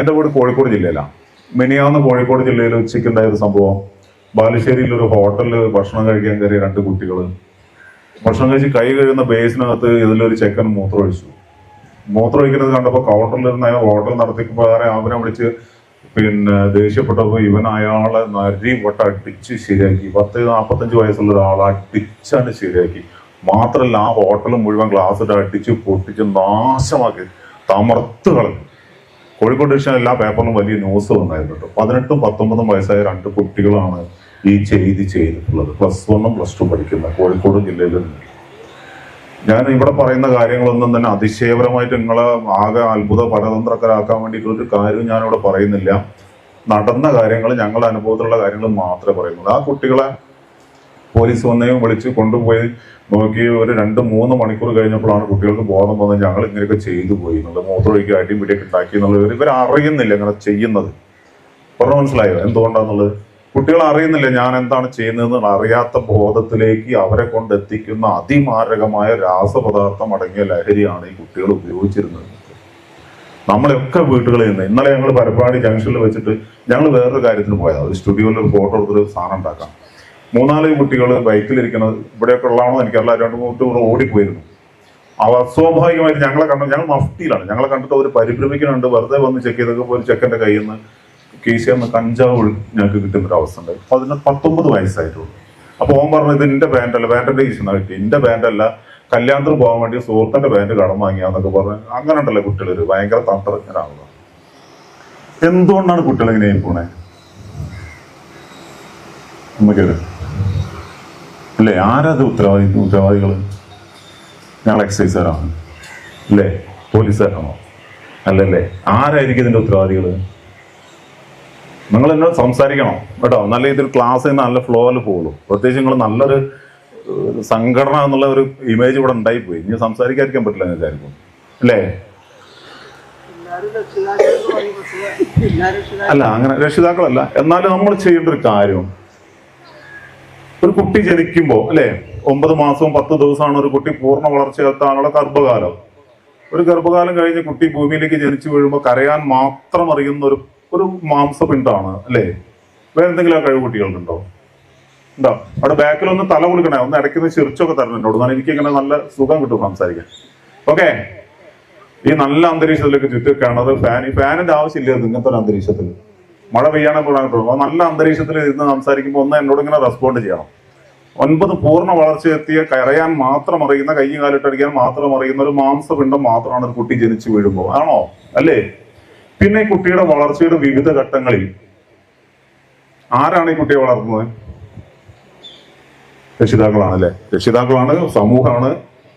എന്റെ വീട് കോഴിക്കോട് ജില്ലയിലാണ് മിനിയാന്ന് കോഴിക്കോട് ജില്ലയിൽ ഉച്ചയ്ക്ക് ഉണ്ടായ ഒരു സംഭവം. ബാലുശ്ശേരിയിൽ ഒരു ഹോട്ടലിൽ ഭക്ഷണം കഴിക്കാൻ കയറിയ രണ്ട് കുട്ടികൾ ഭക്ഷണം കഴിച്ച് കൈ കഴിയുന്ന ബേസിനകത്ത് ഇതിലൊരു ചെക്കൻ മൂത്രമൊഴിച്ചു. മൂത്രമൊഴിക്കുന്നത് കണ്ടപ്പോൾ കൗണ്ടറിലിരുന്ന അയാൾ ഹോട്ടൽ നടത്തിപ്പുകാരെ അവനെ വിളിച്ച് പിന്നെ ദേഷ്യപ്പെട്ടപ്പോൾ ഇവൻ അയാളെ നരി വട്ട അടിച്ച് ശരിയാക്കി. പത്ത് നാൽപ്പത്തഞ്ച് വയസ്സുള്ള ഒരാളെ അടിച്ചാണ് ശരിയാക്കി. മാത്രമല്ല ആ ഹോട്ടൽ മുഴുവൻ ഗ്ലാസ് ഇട്ട് അടിച്ച് പൊട്ടിച്ച് നാശമാക്കി. തമർത്ത് കോഴിക്കോട് ഡിവിഷൻ എല്ലാ പേപ്പറിലും വലിയ ന്യൂസ് വന്നായിരുന്നു കേട്ടോ. പതിനെട്ടും പത്തൊമ്പതും വയസ്സായ രണ്ട് കുട്ടികളാണ് ഈ ചെയ്തി ചെയ്തിട്ടുള്ളത്. പ്ലസ് വണ്ണും പ്ലസ് ടു പഠിക്കുന്ന കോഴിക്കോട് ജില്ലയിൽ ഞാൻ ഇവിടെ പറയുന്ന കാര്യങ്ങളൊന്നും തന്നെ അതിശയപരമായിട്ട് നിങ്ങളെ ആകെ അത്ഭുത പരതന്ത്രക്കരാക്കാൻ വേണ്ടിയിട്ടുള്ള ഒരു കാര്യം ഞാനിവിടെ പറയുന്നില്ല. നടന്ന കാര്യങ്ങൾ ഞങ്ങളുടെ അനുഭവത്തിലുള്ള കാര്യങ്ങൾ മാത്രമേ പറയുന്നുള്ളൂ. ആ കുട്ടികളെ പോലീസ് വന്നെയും വിളിച്ച് കൊണ്ടുപോയി നോക്കി ഒരു രണ്ട് മൂന്ന് മണിക്കൂർ കഴിഞ്ഞപ്പോഴാണ് കുട്ടികൾക്ക് ബോധം വന്നത് ഞങ്ങൾ ഇങ്ങനെയൊക്കെ ചെയ്തു പോയി എന്നുള്ളത്. മൂത്രമൊഴിക്കുക അടിയും പിടിയൊക്കെ ഉണ്ടാക്കി എന്നുള്ളത് ഇവർ അറിയുന്നില്ല ഇങ്ങനെ ചെയ്യുന്നത്. പറഞ്ഞു മനസ്സിലായോ? എന്തുകൊണ്ടാന്നുള്ളത്? കുട്ടികൾ അറിയുന്നില്ല ഞാൻ എന്താണ് ചെയ്യുന്നതെന്ന് അറിയാത്ത ബോധത്തിലേക്ക് അവരെ കൊണ്ടെത്തിക്കുന്ന അതിമാരകമായ രാസപദാർത്ഥം അടങ്ങിയ ലഹരിയാണ് ഈ കുട്ടികൾ ഉപയോഗിച്ചിരുന്നത്. നമ്മളെയൊക്കെ വീട്ടുകളിൽ നിന്ന് ഇന്നലെ ഞങ്ങൾ പരപ്പാടി ജംഗ്ഷനിൽ വെച്ചിട്ട് ഞങ്ങൾ വേറൊരു കാര്യത്തിന് പോയത്. ഒരു സ്റ്റുഡിയോയിൽ ഒരു ഫോട്ടോ എടുത്തൊരു സാധനം ഉണ്ടാക്കാം. മൂന്നാൽ കുട്ടികൾ ബൈക്കിലിരിക്കുന്നത് ഇവിടെയൊക്കെ ഉള്ളതാണോ എനിക്കറിയില്ല. രണ്ട് മൂന്ന് കുട്ടികൾ ഓടിപ്പോയിരുന്നു. അവ സ്വാഭാവികമായിട്ട് ഞങ്ങളെ കണ്ട ഞങ്ങൾ മഫ്തിയിലാണ്. ഞങ്ങളെ കണ്ടിട്ട് അവർ പരിഭ്രമിക്കുന്നുണ്ട്. വെറുതെ വന്ന് ചെക്ക് ചെയ്തൊക്കെ ഒരു ചെക്കന്റെ കയ്യിൽ നിന്ന് കീശയെന്ന് കഞ്ചാവ് ഞങ്ങൾക്ക് കിട്ടുന്ന ഒരു അവസ്ഥ ഉണ്ട്. അതിന് പത്തൊമ്പത് വയസ്സായിട്ടുള്ളൂ. അപ്പോൾ ഓൻ പറഞ്ഞത് എന്റെ ബാൻഡല്ല ബാൻഡിന്റെ കീശ കിട്ടി എന്റെ ബാൻഡല്ല കല്യാണത്തിൽ പോകാൻ വേണ്ടി സുഹൃത്തിന്റെ ബാൻഡ് കടം വാങ്ങിയാന്നൊക്കെ പറഞ്ഞ് അങ്ങനെ ഉണ്ടല്ലോ കുട്ടികൾ ഒരു ഭയങ്കര തന്ത്രജ്ഞരാണല്ലോ. എന്തുകൊണ്ടാണ് കുട്ടികൾ ഇങ്ങനെ പോണേ നമുക്കത് അല്ലേ ആരത് ഉത്തരവാദി ഉത്തരവാദികൾ ഞങ്ങൾ എക്സൈസുകാരാണ് അല്ലേ പോലീസുകാരാണോ? അല്ലല്ലേ? ആരായിരിക്കും ഇതിന്റെ ഉത്തരവാദികൾ നിങ്ങൾ എന്നോട് സംസാരിക്കണം കേട്ടോ. നല്ല ഇതിൽ ക്ലാസ് നല്ല ഫ്ലോയിൽ പോകുള്ളൂ പ്രത്യേകിച്ച് നിങ്ങൾ നല്ലൊരു സംഘടന എന്നുള്ള ഒരു ഇമേജ് ഇവിടെ ഉണ്ടായിപ്പോയി. ഇനി സംസാരിക്കാതിരിക്കാൻ പറ്റില്ല എന്ന് വിചാരിക്കും അല്ലേ? അല്ല അങ്ങനെ രക്ഷിതാക്കളല്ല. എന്നാലും നമ്മൾ ചെയ്യേണ്ട ഒരു കാര്യം ഒരു കുട്ടി ജനിക്കുമ്പോൾ അല്ലെ? ഒമ്പത് മാസവും പത്ത് ദിവസമാണ് ഒരു കുട്ടി പൂർണ വളർച്ചയെത്താനുള്ള ഗർഭകാലം. ഒരു ഗർഭകാലം കഴിഞ്ഞ് കുട്ടി ഭൂമിയിലേക്ക് ജനിച്ചു വീഴുമ്പോൾ കരയാൻ മാത്രം അറിയുന്ന ഒരു ഒരു മാംസപിണ്ടാണ് അല്ലേ? വേറെ എന്തെങ്കിലും ആ കഴിവ് കുട്ടികൾക്കുണ്ടോ? ഉണ്ടോ അവിടെ ബാക്കിൽ ഒന്ന് തല കൊടുക്കണേ ഒന്ന് ഇടയ്ക്ക് ചിരിച്ചൊക്കെ തരണോട് എന്നാൽ എനിക്ക് ഇങ്ങനെ നല്ല സുഖം കിട്ടും സംസാരിക്കാൻ. ഓക്കെ? ഈ നല്ല അന്തരീക്ഷത്തിലേക്ക് ചുറ്റും കിണർ ഫാൻ. ഈ ഫാനിന്റെ ആവശ്യമില്ല ഇങ്ങനത്തെ ഒരു അന്തരീക്ഷത്തിൽ മഴ പെയ്യാണെന്ന് നല്ല അന്തരീക്ഷത്തിൽ ഇരുന്ന് സംസാരിക്കുമ്പോൾ ഒന്ന് എന്നോട് ഇങ്ങനെ റെസ്പോണ്ട് ചെയ്യണം. ഒൻപത് പൂർണ വളർച്ചയെത്തിയ കരയാൻ മാത്രം അറിയുന്ന കൈ കാലിട്ടടിക്കാൻ മാത്രം അറിയുന്ന ഒരു മാംസപിണ്ഡം മാത്രമാണ് ഒരു കുട്ടി ജനിച്ചു വീഴുമ്പോൾ. ആണോ? അല്ലേ? പിന്നെ ഈ കുട്ടിയുടെ വളർച്ചയുടെ വിവിധ ഘട്ടങ്ങളിൽ ആരാണ് ഈ കുട്ടിയെ വളർത്തുന്നത്? രക്ഷിതാക്കളാണ് അല്ലെ രക്ഷിതാക്കളാണ് സമൂഹമാണ്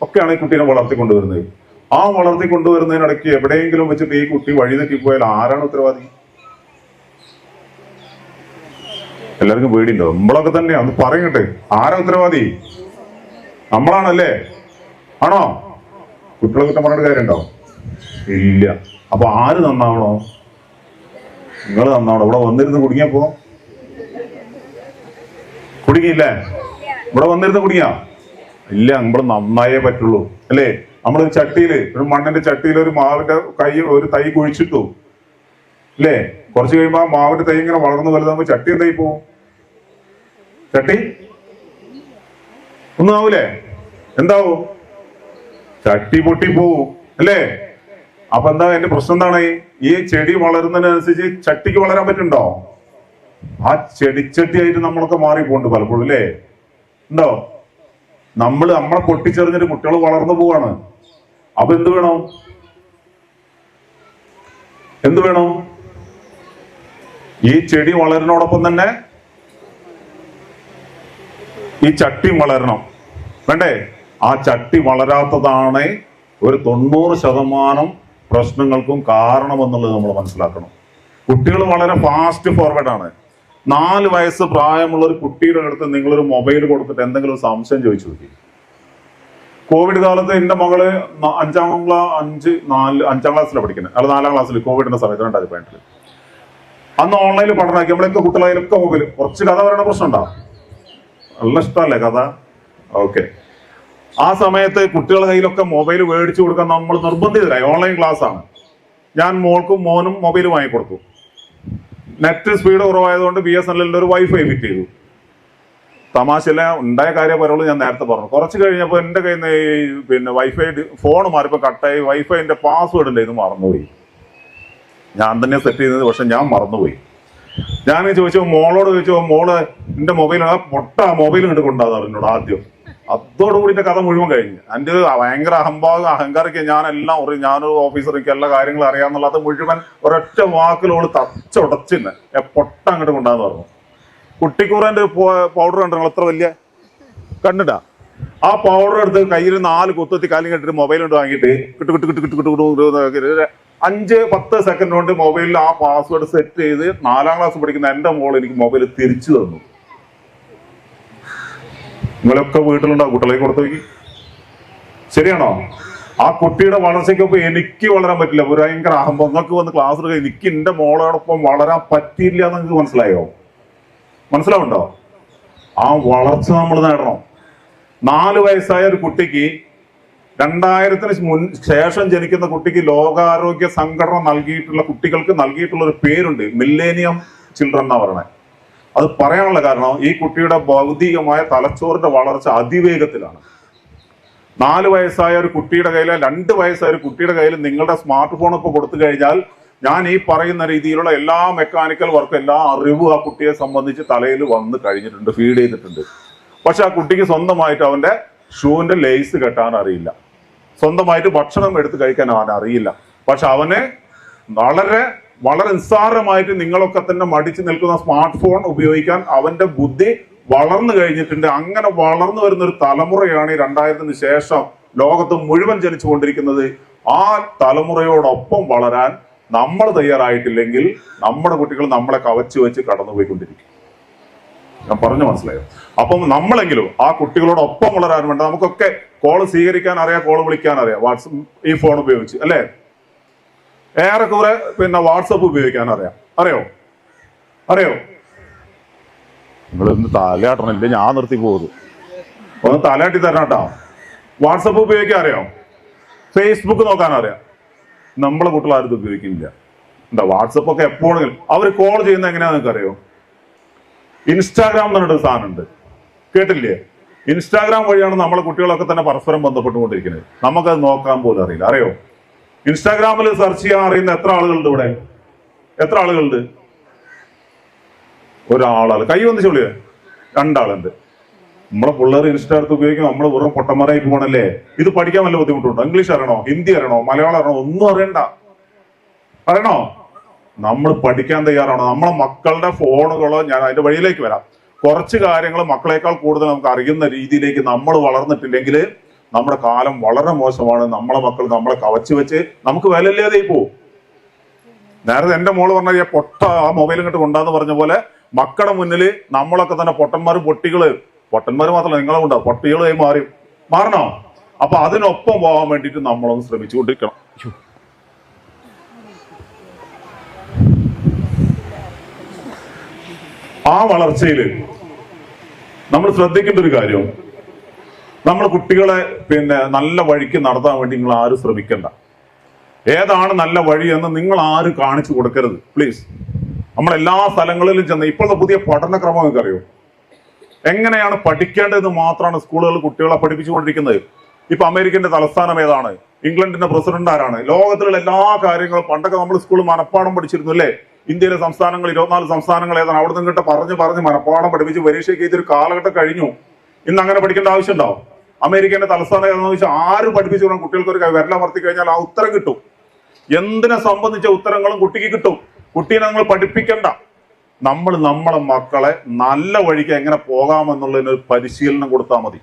ഒക്കെയാണ് ഈ കുട്ടീനെ വളർത്തിക്കൊണ്ടുവരുന്നത്. ആ വളർത്തിക്കൊണ്ടുവരുന്നതിനിടയ്ക്ക് എവിടെയെങ്കിലും വെച്ചിട്ട് ഈ കുട്ടി വഴി തെറ്റിപ്പോയാൽ ആരാണ് ഉത്തരവാദി? എല്ലാവർക്കും പേടിയുണ്ടോ? നമ്മളൊക്കെ തന്നെയാ ഒന്ന് പറയട്ടെ. ആരാ ഉത്തരവാദി? നമ്മളാണല്ലേ? ആണോ? കുട്ടികളെ കുറ്റം പറഞ്ഞിട്ട് കാര്യമുണ്ടോ? ഇല്ല. അപ്പൊ ആര് നന്നാവണോ? നിങ്ങൾ നന്നാവണം. ഇവിടെ വന്നിരുന്ന് കുടുങ്ങിയപ്പോ കുടുങ്ങിയില്ലേ? ഇവിടെ വന്നിരുന്ന് കുടുങ്ങിയാ? ഇല്ല നമ്മൾ നന്നായേ പറ്റുള്ളൂ. അല്ലേ? നമ്മളൊരു ചട്ടിയിൽ ഒരു മണ്ണിന്റെ ചട്ടിയിൽ ഒരു മാവിന്റെ കൈ ഒരു തൈ കുഴിച്ചിട്ടു. അല്ലേ? കുറച്ച് കഴിയുമ്പോ ആ മാവിന്റെ തൈ ഇങ്ങനെ വളർന്നു വലുതാകുമ്പോ ചട്ടി എന്തായി പോവും? ചട്ടി ഒന്നും ആവൂലേ എന്താവും പൊട്ടി പോവും അല്ലേ? അപ്പൊ എന്താ എന്റെ പ്രശ്നം എന്താണ്? ഈ ചെടി വളരുന്നതിനനുസരിച്ച് ചട്ടിക്ക് വളരാൻ പറ്റുണ്ടോ ആ ചെടിച്ചട്ടിയായിട്ട് നമ്മളൊക്കെ മാറിപ്പോണ്ട് പലപ്പോഴും അല്ലേ? ഉണ്ടോ? നമ്മൾ നമ്മളെ പൊട്ടിച്ചെറിഞ്ഞിട്ട് കുട്ടികൾ വളർന്നു പോവാണ്. അപ്പൊ എന്ത് വേണം? എന്ത് വേണം? ഈ ചെടി വളരുന്നോടൊപ്പം തന്നെ ഈ ചട്ടി വളരണം. വേണ്ടേ? ആ ചട്ടി വളരാത്തതാണ് ഒരു തൊണ്ണൂറ് ശതമാനം പ്രശ്നങ്ങൾക്കും കാരണമെന്നുള്ളത് നമ്മൾ മനസ്സിലാക്കണം. കുട്ടികൾ വളരെ ഫാസ്റ്റ് ഫോർവേഡ് ആണ്. നാല് വയസ്സ് പ്രായമുള്ള ഒരു കുട്ടിയുടെ അടുത്ത് നിങ്ങളൊരു മൊബൈൽ കൊടുത്തിട്ട് എന്തെങ്കിലും ഒരു സംശയം ചോദിച്ചു നോക്കി. കോവിഡ് കാലത്ത് എന്റെ മകൾ അഞ്ചാം ക്ലാസ് അഞ്ച് നാല് അഞ്ചാം ക്ലാസ്സിലാണ് പഠിക്കുന്നത്. അല്ല നാലാം ക്ലാസ്സിൽ കോവിഡിന്റെ സമയത്ത് രണ്ടായിരത്തി പതിനെട്ടിൽ അന്ന് ഓൺലൈനിൽ പഠനമാക്കി നമ്മളൊക്കെ കുട്ടികളതിലൊക്കെ മൊബൈൽ കുറച്ച് കഥ പറയുന്ന പ്രശ്നം ഉണ്ടാവും നല്ല കഥ? ഓക്കെ ആ സമയത്ത് കുട്ടികളുടെ കയ്യിലൊക്കെ മൊബൈൽ മേടിച്ചു കൊടുക്കാൻ നമ്മൾ നിർബന്ധിതരായി. ഓൺലൈൻ ക്ലാസ് ആണ്. ഞാൻ മോൾക്കും മോനും മൊബൈൽ വാങ്ങിക്കൊടുത്തു നെറ്റ് സ്പീഡ് കുറവായതുകൊണ്ട് ബി എസ് എൻ എല്ലിന്റെ ഒരു വൈഫൈ ഫിറ്റ് ചെയ്തു. തമാശയിലെ ഉണ്ടായ കാര്യം പറയുള്ളൂ ഞാൻ നേരത്തെ പറഞ്ഞു. കുറച്ച് കഴിഞ്ഞപ്പോൾ എന്റെ കയ്യിൽ നിന്ന് ഈ പിന്നെ വൈഫൈ ഫോൺ മാറിയപ്പോൾ കട്ടായി. വൈഫൈന്റെ പാസ്വേഡ് ഉണ്ട് ഇത് മറന്നുപോയി. ഞാൻ തന്നെ സെറ്റ് ചെയ്തത് പക്ഷെ ഞാൻ മറന്നുപോയി. ഞാൻ ചോദിച്ചു മോളോട് ചോദിച്ചു മോൾ എന്റെ മൊബൈൽ ആ പൊട്ട ആ മൊബൈൽ ഇങ്ങോട്ട് കൊണ്ടാന്ന് എന്നോട് ആദ്യം. അതോടുകൂടി എന്റെ കഥ മുഴുവൻ കഴിഞ്ഞു. എന്റെ ഒരു ഭയങ്കര അഹംഭാവം അഹങ്കാരിക്ക് ഞാനെല്ലാം അറിയും ഞാനൊരു ഓഫീസർ എനിക്ക് എല്ലാ കാര്യങ്ങളും അറിയാന്നുള്ളത് മുഴുവൻ ഒരൊറ്റ വാക്കിലോട് തച്ചൊടച്ചിന്ന്. പൊട്ട അങ്ങോട്ട് കൊണ്ടാന്ന് പറഞ്ഞു. കുട്ടിക്കൂറന്റെ പൗഡർ കണ്ടോ എത്ര വലിയ? കണ്ടിട്ടാ ആ പൗഡർ എടുത്ത് കയ്യിൽ നാല് കുത്തത്തി കാലും കെട്ടിട്ട് മൊബൈൽ കൊണ്ട് വാങ്ങിയിട്ട് കിട്ടു കിട്ടു കിട്ടു കിട്ടു കിട്ടു അഞ്ച് പത്ത് സെക്കൻഡ് കൊണ്ട് മൊബൈലിൽ ആ പാസ്വേഡ് സെറ്റ് ചെയ്ത് നാലാം ക്ലാസ് പഠിക്കുന്ന എന്റെ മോൾ എനിക്ക് മൊബൈൽ തിരിച്ചു തന്നു. നിങ്ങളൊക്കെ വീട്ടിലുണ്ടാവും കുട്ടികളെ കൊടുത്തു ശരിയാണോ? ആ കുട്ടിയുടെ വളർച്ചയ്ക്കൊപ്പം എനിക്ക് വളരാൻ പറ്റില്ല. ഒരു ഭയങ്കര അഹംബം നിങ്ങൾക്ക് വന്ന് ക്ലാസ് എടുക്കുക എനിക്ക് എന്റെ മോളോടൊപ്പം വളരാൻ പറ്റിയില്ല എന്ന് നിങ്ങൾക്ക് മനസ്സിലായോ? മനസ്സിലാവുണ്ടോ ആ വളർച്ച നമ്മൾ നേടണം. നാല് വയസ്സായ ഒരു കുട്ടിക്ക് രണ്ടായിരത്തിന് മുൻ ശേഷം ജനിക്കുന്ന കുട്ടിക്ക് ലോകാരോഗ്യ സംഘടന നൽകിയിട്ടുള്ള കുട്ടികൾക്ക് നൽകിയിട്ടുള്ള ഒരു പേരുണ്ട്. മില്ലേനിയം ചിൽഡ്രൻ എന്നാണ് പറയണത് അത് പറയാനുള്ള കാരണം ഈ കുട്ടിയുടെ ഭൗതികമായ തലച്ചോറിന്റെ വളർച്ച അതിവേഗത്തിലാണ്. നാല് വയസ്സായ ഒരു കുട്ടിയുടെ കയ്യിൽ രണ്ട് വയസ്സായ ഒരു കുട്ടിയുടെ കയ്യിൽ നിങ്ങളുടെ സ്മാർട്ട് ഫോൺ ഒക്കെ കൊടുത്തു കഴിഞ്ഞാൽ ഞാൻ ഈ പറയുന്ന രീതിയിലുള്ള എല്ലാ മെക്കാനിക്കൽ വർക്ക് എല്ലാ അറിവും ആ കുട്ടിയെ സംബന്ധിച്ച് തലയിൽ വന്ന് കഴിഞ്ഞിട്ടുണ്ട് ഫീഡ് ചെയ്തിട്ടുണ്ട്. പക്ഷെ ആ കുട്ടിക്ക് സ്വന്തമായിട്ട് അവന്റെ ഷൂവിന്റെ ലേസ് കെട്ടാൻ അറിയില്ല. സ്വന്തമായിട്ട് ഭക്ഷണം എടുത്ത് കഴിക്കാൻ അവൻ അറിയില്ല. പക്ഷെ അവനെ വളരെ വളരെ നിസ്സാരമായിട്ട് നിങ്ങളൊക്കെ തന്നെ മടിച്ചു നിൽക്കുന്ന സ്മാർട്ട് ഫോൺ ഉപയോഗിക്കാൻ അവന്റെ ബുദ്ധി വളർന്നു കഴിഞ്ഞിട്ടുണ്ട്. അങ്ങനെ വളർന്നു വരുന്ന ഒരു തലമുറയാണ് ഈ രണ്ടായിരത്തിന് ശേഷം ലോകത്ത് മുഴുവൻ ജനിച്ചുകൊണ്ടിരിക്കുന്നത്. ആ തലമുറയോടൊപ്പം വളരാൻ നമ്മൾ തയ്യാറായിട്ടില്ലെങ്കിൽ നമ്മുടെ കുട്ടികൾ നമ്മളെ കവച്ചു വെച്ച് കടന്നുപോയിക്കൊണ്ടിരിക്കും. ഞാൻ പറഞ്ഞു മനസ്സിലായോ? അപ്പം നമ്മളെങ്കിലും ആ കുട്ടികളോടൊപ്പം വളരാൻ വേണ്ട. നമുക്കൊക്കെ കോൾ സ്വീകരിക്കാൻ അറിയാം കോൾ വിളിക്കാൻ അറിയാം. വാട്സപ്പ് ഈ ഫോൺ ഉപയോഗിച്ച് അല്ലേ? ഏറെക്കുറെ പിന്നെ വാട്സപ്പ് ഉപയോഗിക്കാൻ അറിയാം. അറിയോ? അറിയോ? നിങ്ങൾ ഇന്ന് തലയാട്ടണില്ല ഞാൻ നിർത്തി പോകുന്നു. ഒന്ന് തലയാട്ടി തരണം കേട്ടോ. വാട്സപ്പ് ഉപയോഗിക്കാൻ അറിയാം? ഫേസ്ബുക്ക് നോക്കാൻ അറിയാം. നമ്മളെ കുട്ടികൾ ആരും ഉപയോഗിക്കുന്നില്ല. എന്താ വാട്സപ്പ് ഒക്കെ എപ്പോഴെങ്കിലും അവർ കോൾ ചെയ്യുന്ന എങ്ങനെയാ നിങ്ങൾക്ക് അറിയോ? ഇൻസ്റ്റാഗ്രാം എന്ന് പറഞ്ഞൊരു സാധനമുണ്ട്. കേട്ടില്ലേ? ഇൻസ്റ്റാഗ്രാം വഴിയാണ് നമ്മളെ കുട്ടികളൊക്കെ തന്നെ പരസ്പരം ബന്ധപ്പെട്ടുകൊണ്ടിരിക്കുന്നത്. നമുക്കത് നോക്കാൻ പോലും അറിയില്ല. അറിയോ? ഇൻസ്റ്റാഗ്രാമിൽ സെർച്ച് ചെയ്യാൻ അറിയുന്ന എത്ര ആളുകളുണ്ട് ഇവിടെ? എത്ര ആളുകളുണ്ട്? ഒരാളാൾ കൈ വന്നിച്ച് വിളിയേ രണ്ടാളുണ്ട്. നമ്മളെ പിള്ളേർ ഇൻസ്റ്റാ എടുത്ത് ഉപയോഗിക്കും നമ്മൾ വെറും പൊട്ടന്മാരായി പോകണല്ലേ ഇത് പഠിക്കാൻ വല്ല ബുദ്ധിമുട്ടുണ്ടോ? ഇംഗ്ലീഷ് അറിയണോ? ഹിന്ദി അറിയണോ? മലയാളം അറിയണോ? ഒന്നും അറിയണ്ട. അറിയണോ? നമ്മൾ പഠിക്കാൻ തയ്യാറാണോ. നമ്മളെ മക്കളുടെ ഫോണുകളോ ഞാൻ അതിന്റെ വഴിയിലേക്ക് വരാം. കുറച്ച് കാര്യങ്ങൾ മക്കളെക്കാൾ കൂടുതൽ നമുക്ക് അറിയുന്ന രീതിയിലേക്ക് നമ്മൾ വളർന്നിട്ടില്ലെങ്കിൽ നമ്മുടെ കാലം വളരെ മോശമാണ്. നമ്മളെ മക്കൾ നമ്മളെ കവച്ചു വെച്ച് നമുക്ക് വിലയില്ലാതെ പോവും. നേരത്തെ എന്റെ മോൾ പറഞ്ഞ പൊട്ട ആ മൊബൈൽ ഇങ്ങോട്ട് കൊണ്ടാന്ന് പറഞ്ഞ പോലെ മക്കളുടെ മുന്നിൽ നമ്മളൊക്കെ തന്നെ പൊട്ടന്മാർ പൊട്ടികൾ. പൊട്ടന്മാര് മാത്രമല്ല നിങ്ങളെ കൊണ്ടാ പൊട്ടികളായി മാറി. മാറണോ? അപ്പൊ അതിനൊപ്പം പോകാൻ വേണ്ടിട്ട് നമ്മളൊന്ന് ശ്രമിച്ചുകൊണ്ടിരിക്കണം. ആ വളർച്ചയിൽ നമ്മൾ ശ്രദ്ധിക്കേണ്ട ഒരു കാര്യം നമ്മൾ കുട്ടികളെ പിന്നെ നല്ല വഴിക്ക് നടത്താൻ വേണ്ടി നിങ്ങൾ ആരും ശ്രമിക്കണ്ട. ഏതാണ് നല്ല വഴി എന്ന് നിങ്ങൾ ആരും കാണിച്ചു കൊടുക്കരുത്. പ്ലീസ് നമ്മൾ എല്ലാ സ്ഥലങ്ങളിലും ചെന്ന് ഇപ്പോഴത്തെ പുതിയ പഠനക്രമം നിങ്ങൾക്ക് അറിയോ എങ്ങനെയാണ് പഠിക്കേണ്ടതെന്ന് മാത്രമാണ് സ്കൂളുകൾ കുട്ടികളെ പഠിപ്പിച്ചുകൊണ്ടിരിക്കുന്നത്. ഇപ്പൊ അമേരിക്കന്റെ തലസ്ഥാനം ഏതാണ്? ഇംഗ്ലണ്ടിന്റെ പ്രസിഡന്റ് ആരാണ്? ലോകത്തിലുള്ള എല്ലാ കാര്യങ്ങളും പണ്ടൊക്കെ നമ്മൾ സ്കൂളിൽ മനപ്പാഠം പഠിച്ചിരുന്നു അല്ലേ? ഇന്ത്യയിലെ സംസ്ഥാനങ്ങൾ ഇരുപത്തിനാല് സംസ്ഥാനങ്ങൾ ഏതാണ്? അവിടെ നിന്നിട്ട് പറഞ്ഞ് പറഞ്ഞ് മനപ്പാഠം പഠിപ്പിച്ച് പരീക്ഷയ്ക്ക് ഇതൊരു കാലഘട്ടം കഴിഞ്ഞു. ഇന്ന് അങ്ങനെ പഠിക്കേണ്ട ആവശ്യമുണ്ടോ? അമേരിക്കന്റെ തലസ്ഥാനം ഏതാണെന്ന് വെച്ചാൽ ആര് പഠിപ്പിച്ചു കുട്ടികൾക്ക് ഒരു വിരലമർത്തി കഴിഞ്ഞാൽ ആ ഉത്തരം കിട്ടും. എന്തിനെ സംബന്ധിച്ച ഉത്തരങ്ങളും കുട്ടിക്ക് കിട്ടും. കുട്ടീനെ നമ്മൾ പഠിപ്പിക്കണ്ട. നമ്മൾ നമ്മളെ മക്കളെ നല്ല വഴിക്ക് എങ്ങനെ പോകാമെന്നുള്ളതിന് ഒരു പരിശീലനം കൊടുത്താൽ മതി.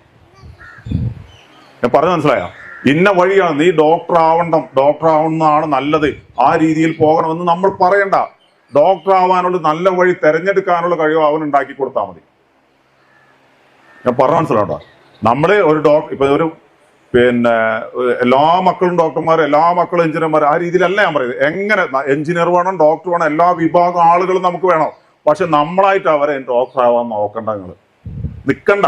ഞാൻ പറഞ്ഞു മനസ്സിലായോ? ഇന്ന വഴിയാണ് നീ ഡോക്ടർ ആവണം ഡോക്ടർ ആവുന്നതാണ് നല്ലത്. ആ രീതിയിൽ പോകണമെന്ന് നമ്മൾ പറയണ്ട. ഡോക്ടർ ആവാനുള്ള നല്ല വഴി തെരഞ്ഞെടുക്കാനുള്ള കഴിവ് അവൻ ഉണ്ടാക്കി കൊടുത്താൽ മതി. ഞാൻ പറഞ്ഞു മനസ്സിലാട്ടോ നമ്മൾ ഒരു ഡോക്ടർ ഇപ്പൊ ഒരു പിന്നെ എല്ലാ മക്കളും ഡോക്ടർമാർ എല്ലാ മക്കളും എഞ്ചിനീയർമാർ ആ രീതിയിലല്ല ഞാൻ പറയുന്നത്. എങ്ങനെ എഞ്ചിനീയർ വേണം ഡോക്ടർ വേണം എല്ലാ വിഭാഗം ആളുകളും നമുക്ക് വേണം. പക്ഷെ നമ്മളായിട്ട് അവരെ ഡോക്ടർ ആവാൻ നോക്കണ്ട നിങ്ങൾ നിൽക്കണ്ട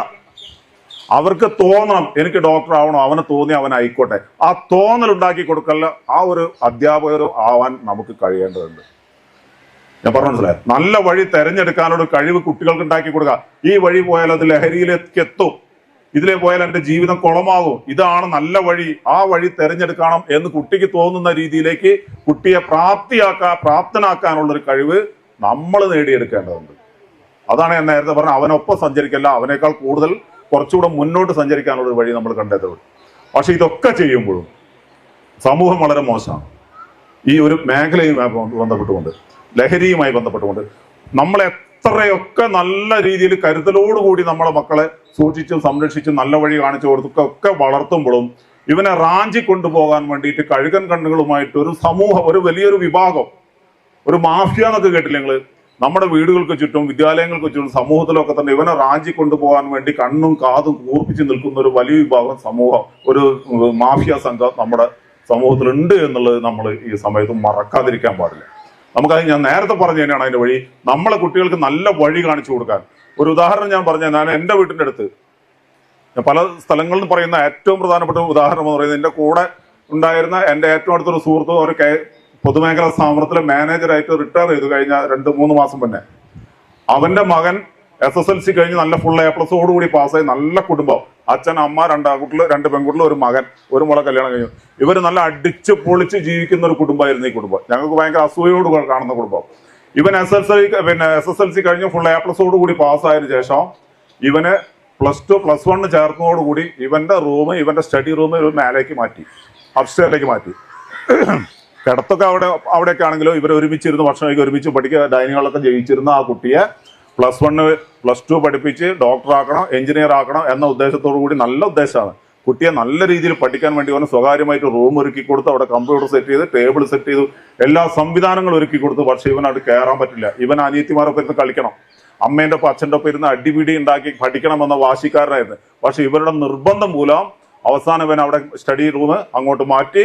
അവർക്ക് തോന്നണം എനിക്ക് ഡോക്ടർ ആവണം അവന് തോന്നി അവൻ ആയിക്കോട്ടെ. ആ തോന്നൽ ഉണ്ടാക്കി കൊടുക്കല്ല ആ ഒരു അധ്യാപകരും ആവാൻ നമുക്ക് കഴിയേണ്ടതുണ്ട്. ഞാൻ പറഞ്ഞു മനസ്സിലായത് നല്ല വഴി തെരഞ്ഞെടുക്കാനുള്ള കഴിവ് കുട്ടികൾക്ക് ഉണ്ടാക്കി കൊടുക്കുക. ഈ വഴി പോയാൽ അത് ലഹരിയിലേക്ക് എത്തും. ഇതിലെ പോയാൽ എന്റെ ജീവിതം കുളമാകും. ഇതാണ് നല്ല വഴി. ആ വഴി തെരഞ്ഞെടുക്കണം എന്ന് കുട്ടിക്ക് തോന്നുന്ന രീതിയിലേക്ക് കുട്ടിയെ പ്രാപ്തിയാക്കാൻ പ്രാപ്തനാക്കാനുള്ള ഒരു കഴിവ് നമ്മൾ നേടിയെടുക്കേണ്ടതുണ്ട്. അതാണ് ഞാൻ നേരത്തെ പറഞ്ഞ അവനൊപ്പം സഞ്ചരിക്കല്ല അവനേക്കാൾ കൂടുതൽ കുറച്ചുകൂടെ മുന്നോട്ട് സഞ്ചരിക്കാനുള്ള ഒരു വഴി നമ്മൾ കണ്ടെത്തുള്ളൂ പക്ഷെ ഇതൊക്കെ ചെയ്യുമ്പോഴും സമൂഹം വളരെ മോശമാണ്. ഈ ഒരു ബന്ധ- ബന്ധപ്പെട്ടുകൊണ്ട്. ലഹരിയുമായി ബന്ധപ്പെട്ടുകൊണ്ട് നമ്മൾ എത്രയൊക്കെ നല്ല രീതിയിൽ കരുതലോടുകൂടി നമ്മളെ മക്കളെ സൂക്ഷിച്ചും സംരക്ഷിച്ചും നല്ല വഴി കാണിച്ചു കൊടുത്തൊക്കെ വളർത്തുമ്പോഴും ഇവനെ റാഞ്ചി കൊണ്ടുപോകാൻ വേണ്ടിയിട്ട് കഴുകൻ കണ്ണുകളുമായിട്ട് ഒരു സമൂഹം ഒരു വലിയൊരു വിഭാഗം ഒരു മാഫിയ എന്നൊക്കെ കേട്ടില്ല നിങ്ങൾ? നമ്മുടെ വീടുകൾക്ക് ചുറ്റും വിദ്യാലയങ്ങൾക്ക് ചുറ്റും സമൂഹത്തിലൊക്കെ തന്നെ ഇവനെ റാഞ്ചി കൊണ്ടുപോകാൻ വേണ്ടി കണ്ണും കാതും കൂർപ്പിച്ച് നിൽക്കുന്ന ഒരു വലിയ വിഭാഗം സമൂഹം ഒരു മാഫിയ സംഘം നമ്മുടെ സമൂഹത്തിലുണ്ട് എന്നുള്ളത് നമ്മൾ ഈ സമയത്ത് മറക്കാതിരിക്കാൻ പാടില്ല. നമുക്കത് ഞാൻ നേരത്തെ പറഞ്ഞു തന്നെയാണ് അതിന്റെ വഴി. നമ്മളെ കുട്ടികൾക്ക് നല്ല വഴി കാണിച്ചു കൊടുക്കാൻ. ഒരു ഉദാഹരണം ഞാൻ പറഞ്ഞ ഞാൻ എന്റെ വീട്ടിന്റെ അടുത്ത്. ഞാൻ പല സ്ഥലങ്ങളിൽ പറയുന്ന ഏറ്റവും പ്രധാനപ്പെട്ട ഉദാഹരണം എന്ന് പറയുന്നത് എന്റെ കൂടെ ഉണ്ടായിരുന്ന എന്റെ ഏറ്റവും അടുത്തൊരു സുഹൃത്ത് ഒരു പൊതുമേഖലാ സ്ഥാപനത്തിലെ മാനേജറായിട്ട് റിട്ടയർ ചെയ്തു കഴിഞ്ഞ രണ്ട് മൂന്ന് മാസം മുന്നേ. അവന്റെ മകൻ എസ് എസ് എൽ സി കഴിഞ്ഞ് നല്ല ഫുൾ എ പ്ലസോട് കൂടി പാസ്സായി നല്ല കുടുംബം. അച്ഛൻ അമ്മ രണ്ടാൺകുട്ടികൾ രണ്ട് പെൺകുട്ടികൾ ഒരു മകൻ ഒരു മുള കല്യാണം കഴിഞ്ഞു. ഇവർ നല്ല അടിച്ച് പൊളിച്ച് ജീവിക്കുന്ന ഒരു കുടുംബമായിരുന്നു ഈ കുടുംബം. ഞങ്ങൾക്ക് ഭയങ്കര അസൂയോട് കാണുന്ന കുടുംബം. ഇവൻ എസ് എസ് എൽ പിന്നെ എസ് എസ് എൽ സി കഴിഞ്ഞ് ഫുൾ എ പ്ലസോട് കൂടി പാസ്സായതിനു ശേഷം ഇവന് പ്ലസ് ടു പ്ലസ് വണ്ണ് ചേർന്നതോടുകൂടി ഇവന്റെ റൂം ഇവന്റെ സ്റ്റഡി റൂം ഒരു മേലേക്ക് മാറ്റി. അപ്സ്റ്റേറിലേക്ക് മാറ്റി. കിടത്തൊക്കെ അവിടെ അവിടെയൊക്കെ ആണെങ്കിലും ഇവർ ഒരുമിച്ചിരുന്ന് ഭക്ഷണം ഒരുമിച്ച് പഠിക്കുക ഡൈനിങ്ങുകളൊക്കെ ജയിച്ചിരുന്ന ആ കുട്ടിയെ പ്ലസ് വണ്ണ് പ്ലസ് ടു പഠിപ്പിച്ച് ഡോക്ടറാക്കണം എഞ്ചിനീയർ ആക്കണം എന്ന ഉദ്ദേശത്തോടു കൂടി നല്ല ഉദ്ദേശമാണ്. കുട്ടിയെ നല്ല രീതിയിൽ പഠിക്കാൻ വേണ്ടി അവന് സ്വകാര്യമായിട്ട് റൂം ഒരുക്കി കൊടുത്ത് അവിടെ കമ്പ്യൂട്ടർ സെറ്റ് ചെയ്ത് ടേബിൾ സെറ്റ് ചെയ്തു എല്ലാ സംവിധാനങ്ങളും ഒരുക്കി കൊടുത്തു പക്ഷേ ഇവൻ അവിടെ കയറാൻ പറ്റില്ല. ഇവൻ അനിയത്തിമാരൊപ്പം ഇരുന്ന് കളിക്കണം. അമ്മേന്റെ ഒപ്പം അച്ഛന്റെ ഒപ്പം ഇരുന്ന് അടിപിടി ഉണ്ടാക്കി പഠിക്കണമെന്ന വാശിക്കാരനായിരുന്നു. പക്ഷെ ഇവരുടെ നിർബന്ധം മൂലം അവസാനം ഇവൻ അവിടെ സ്റ്റഡി റൂം അങ്ങോട്ട് മാറ്റി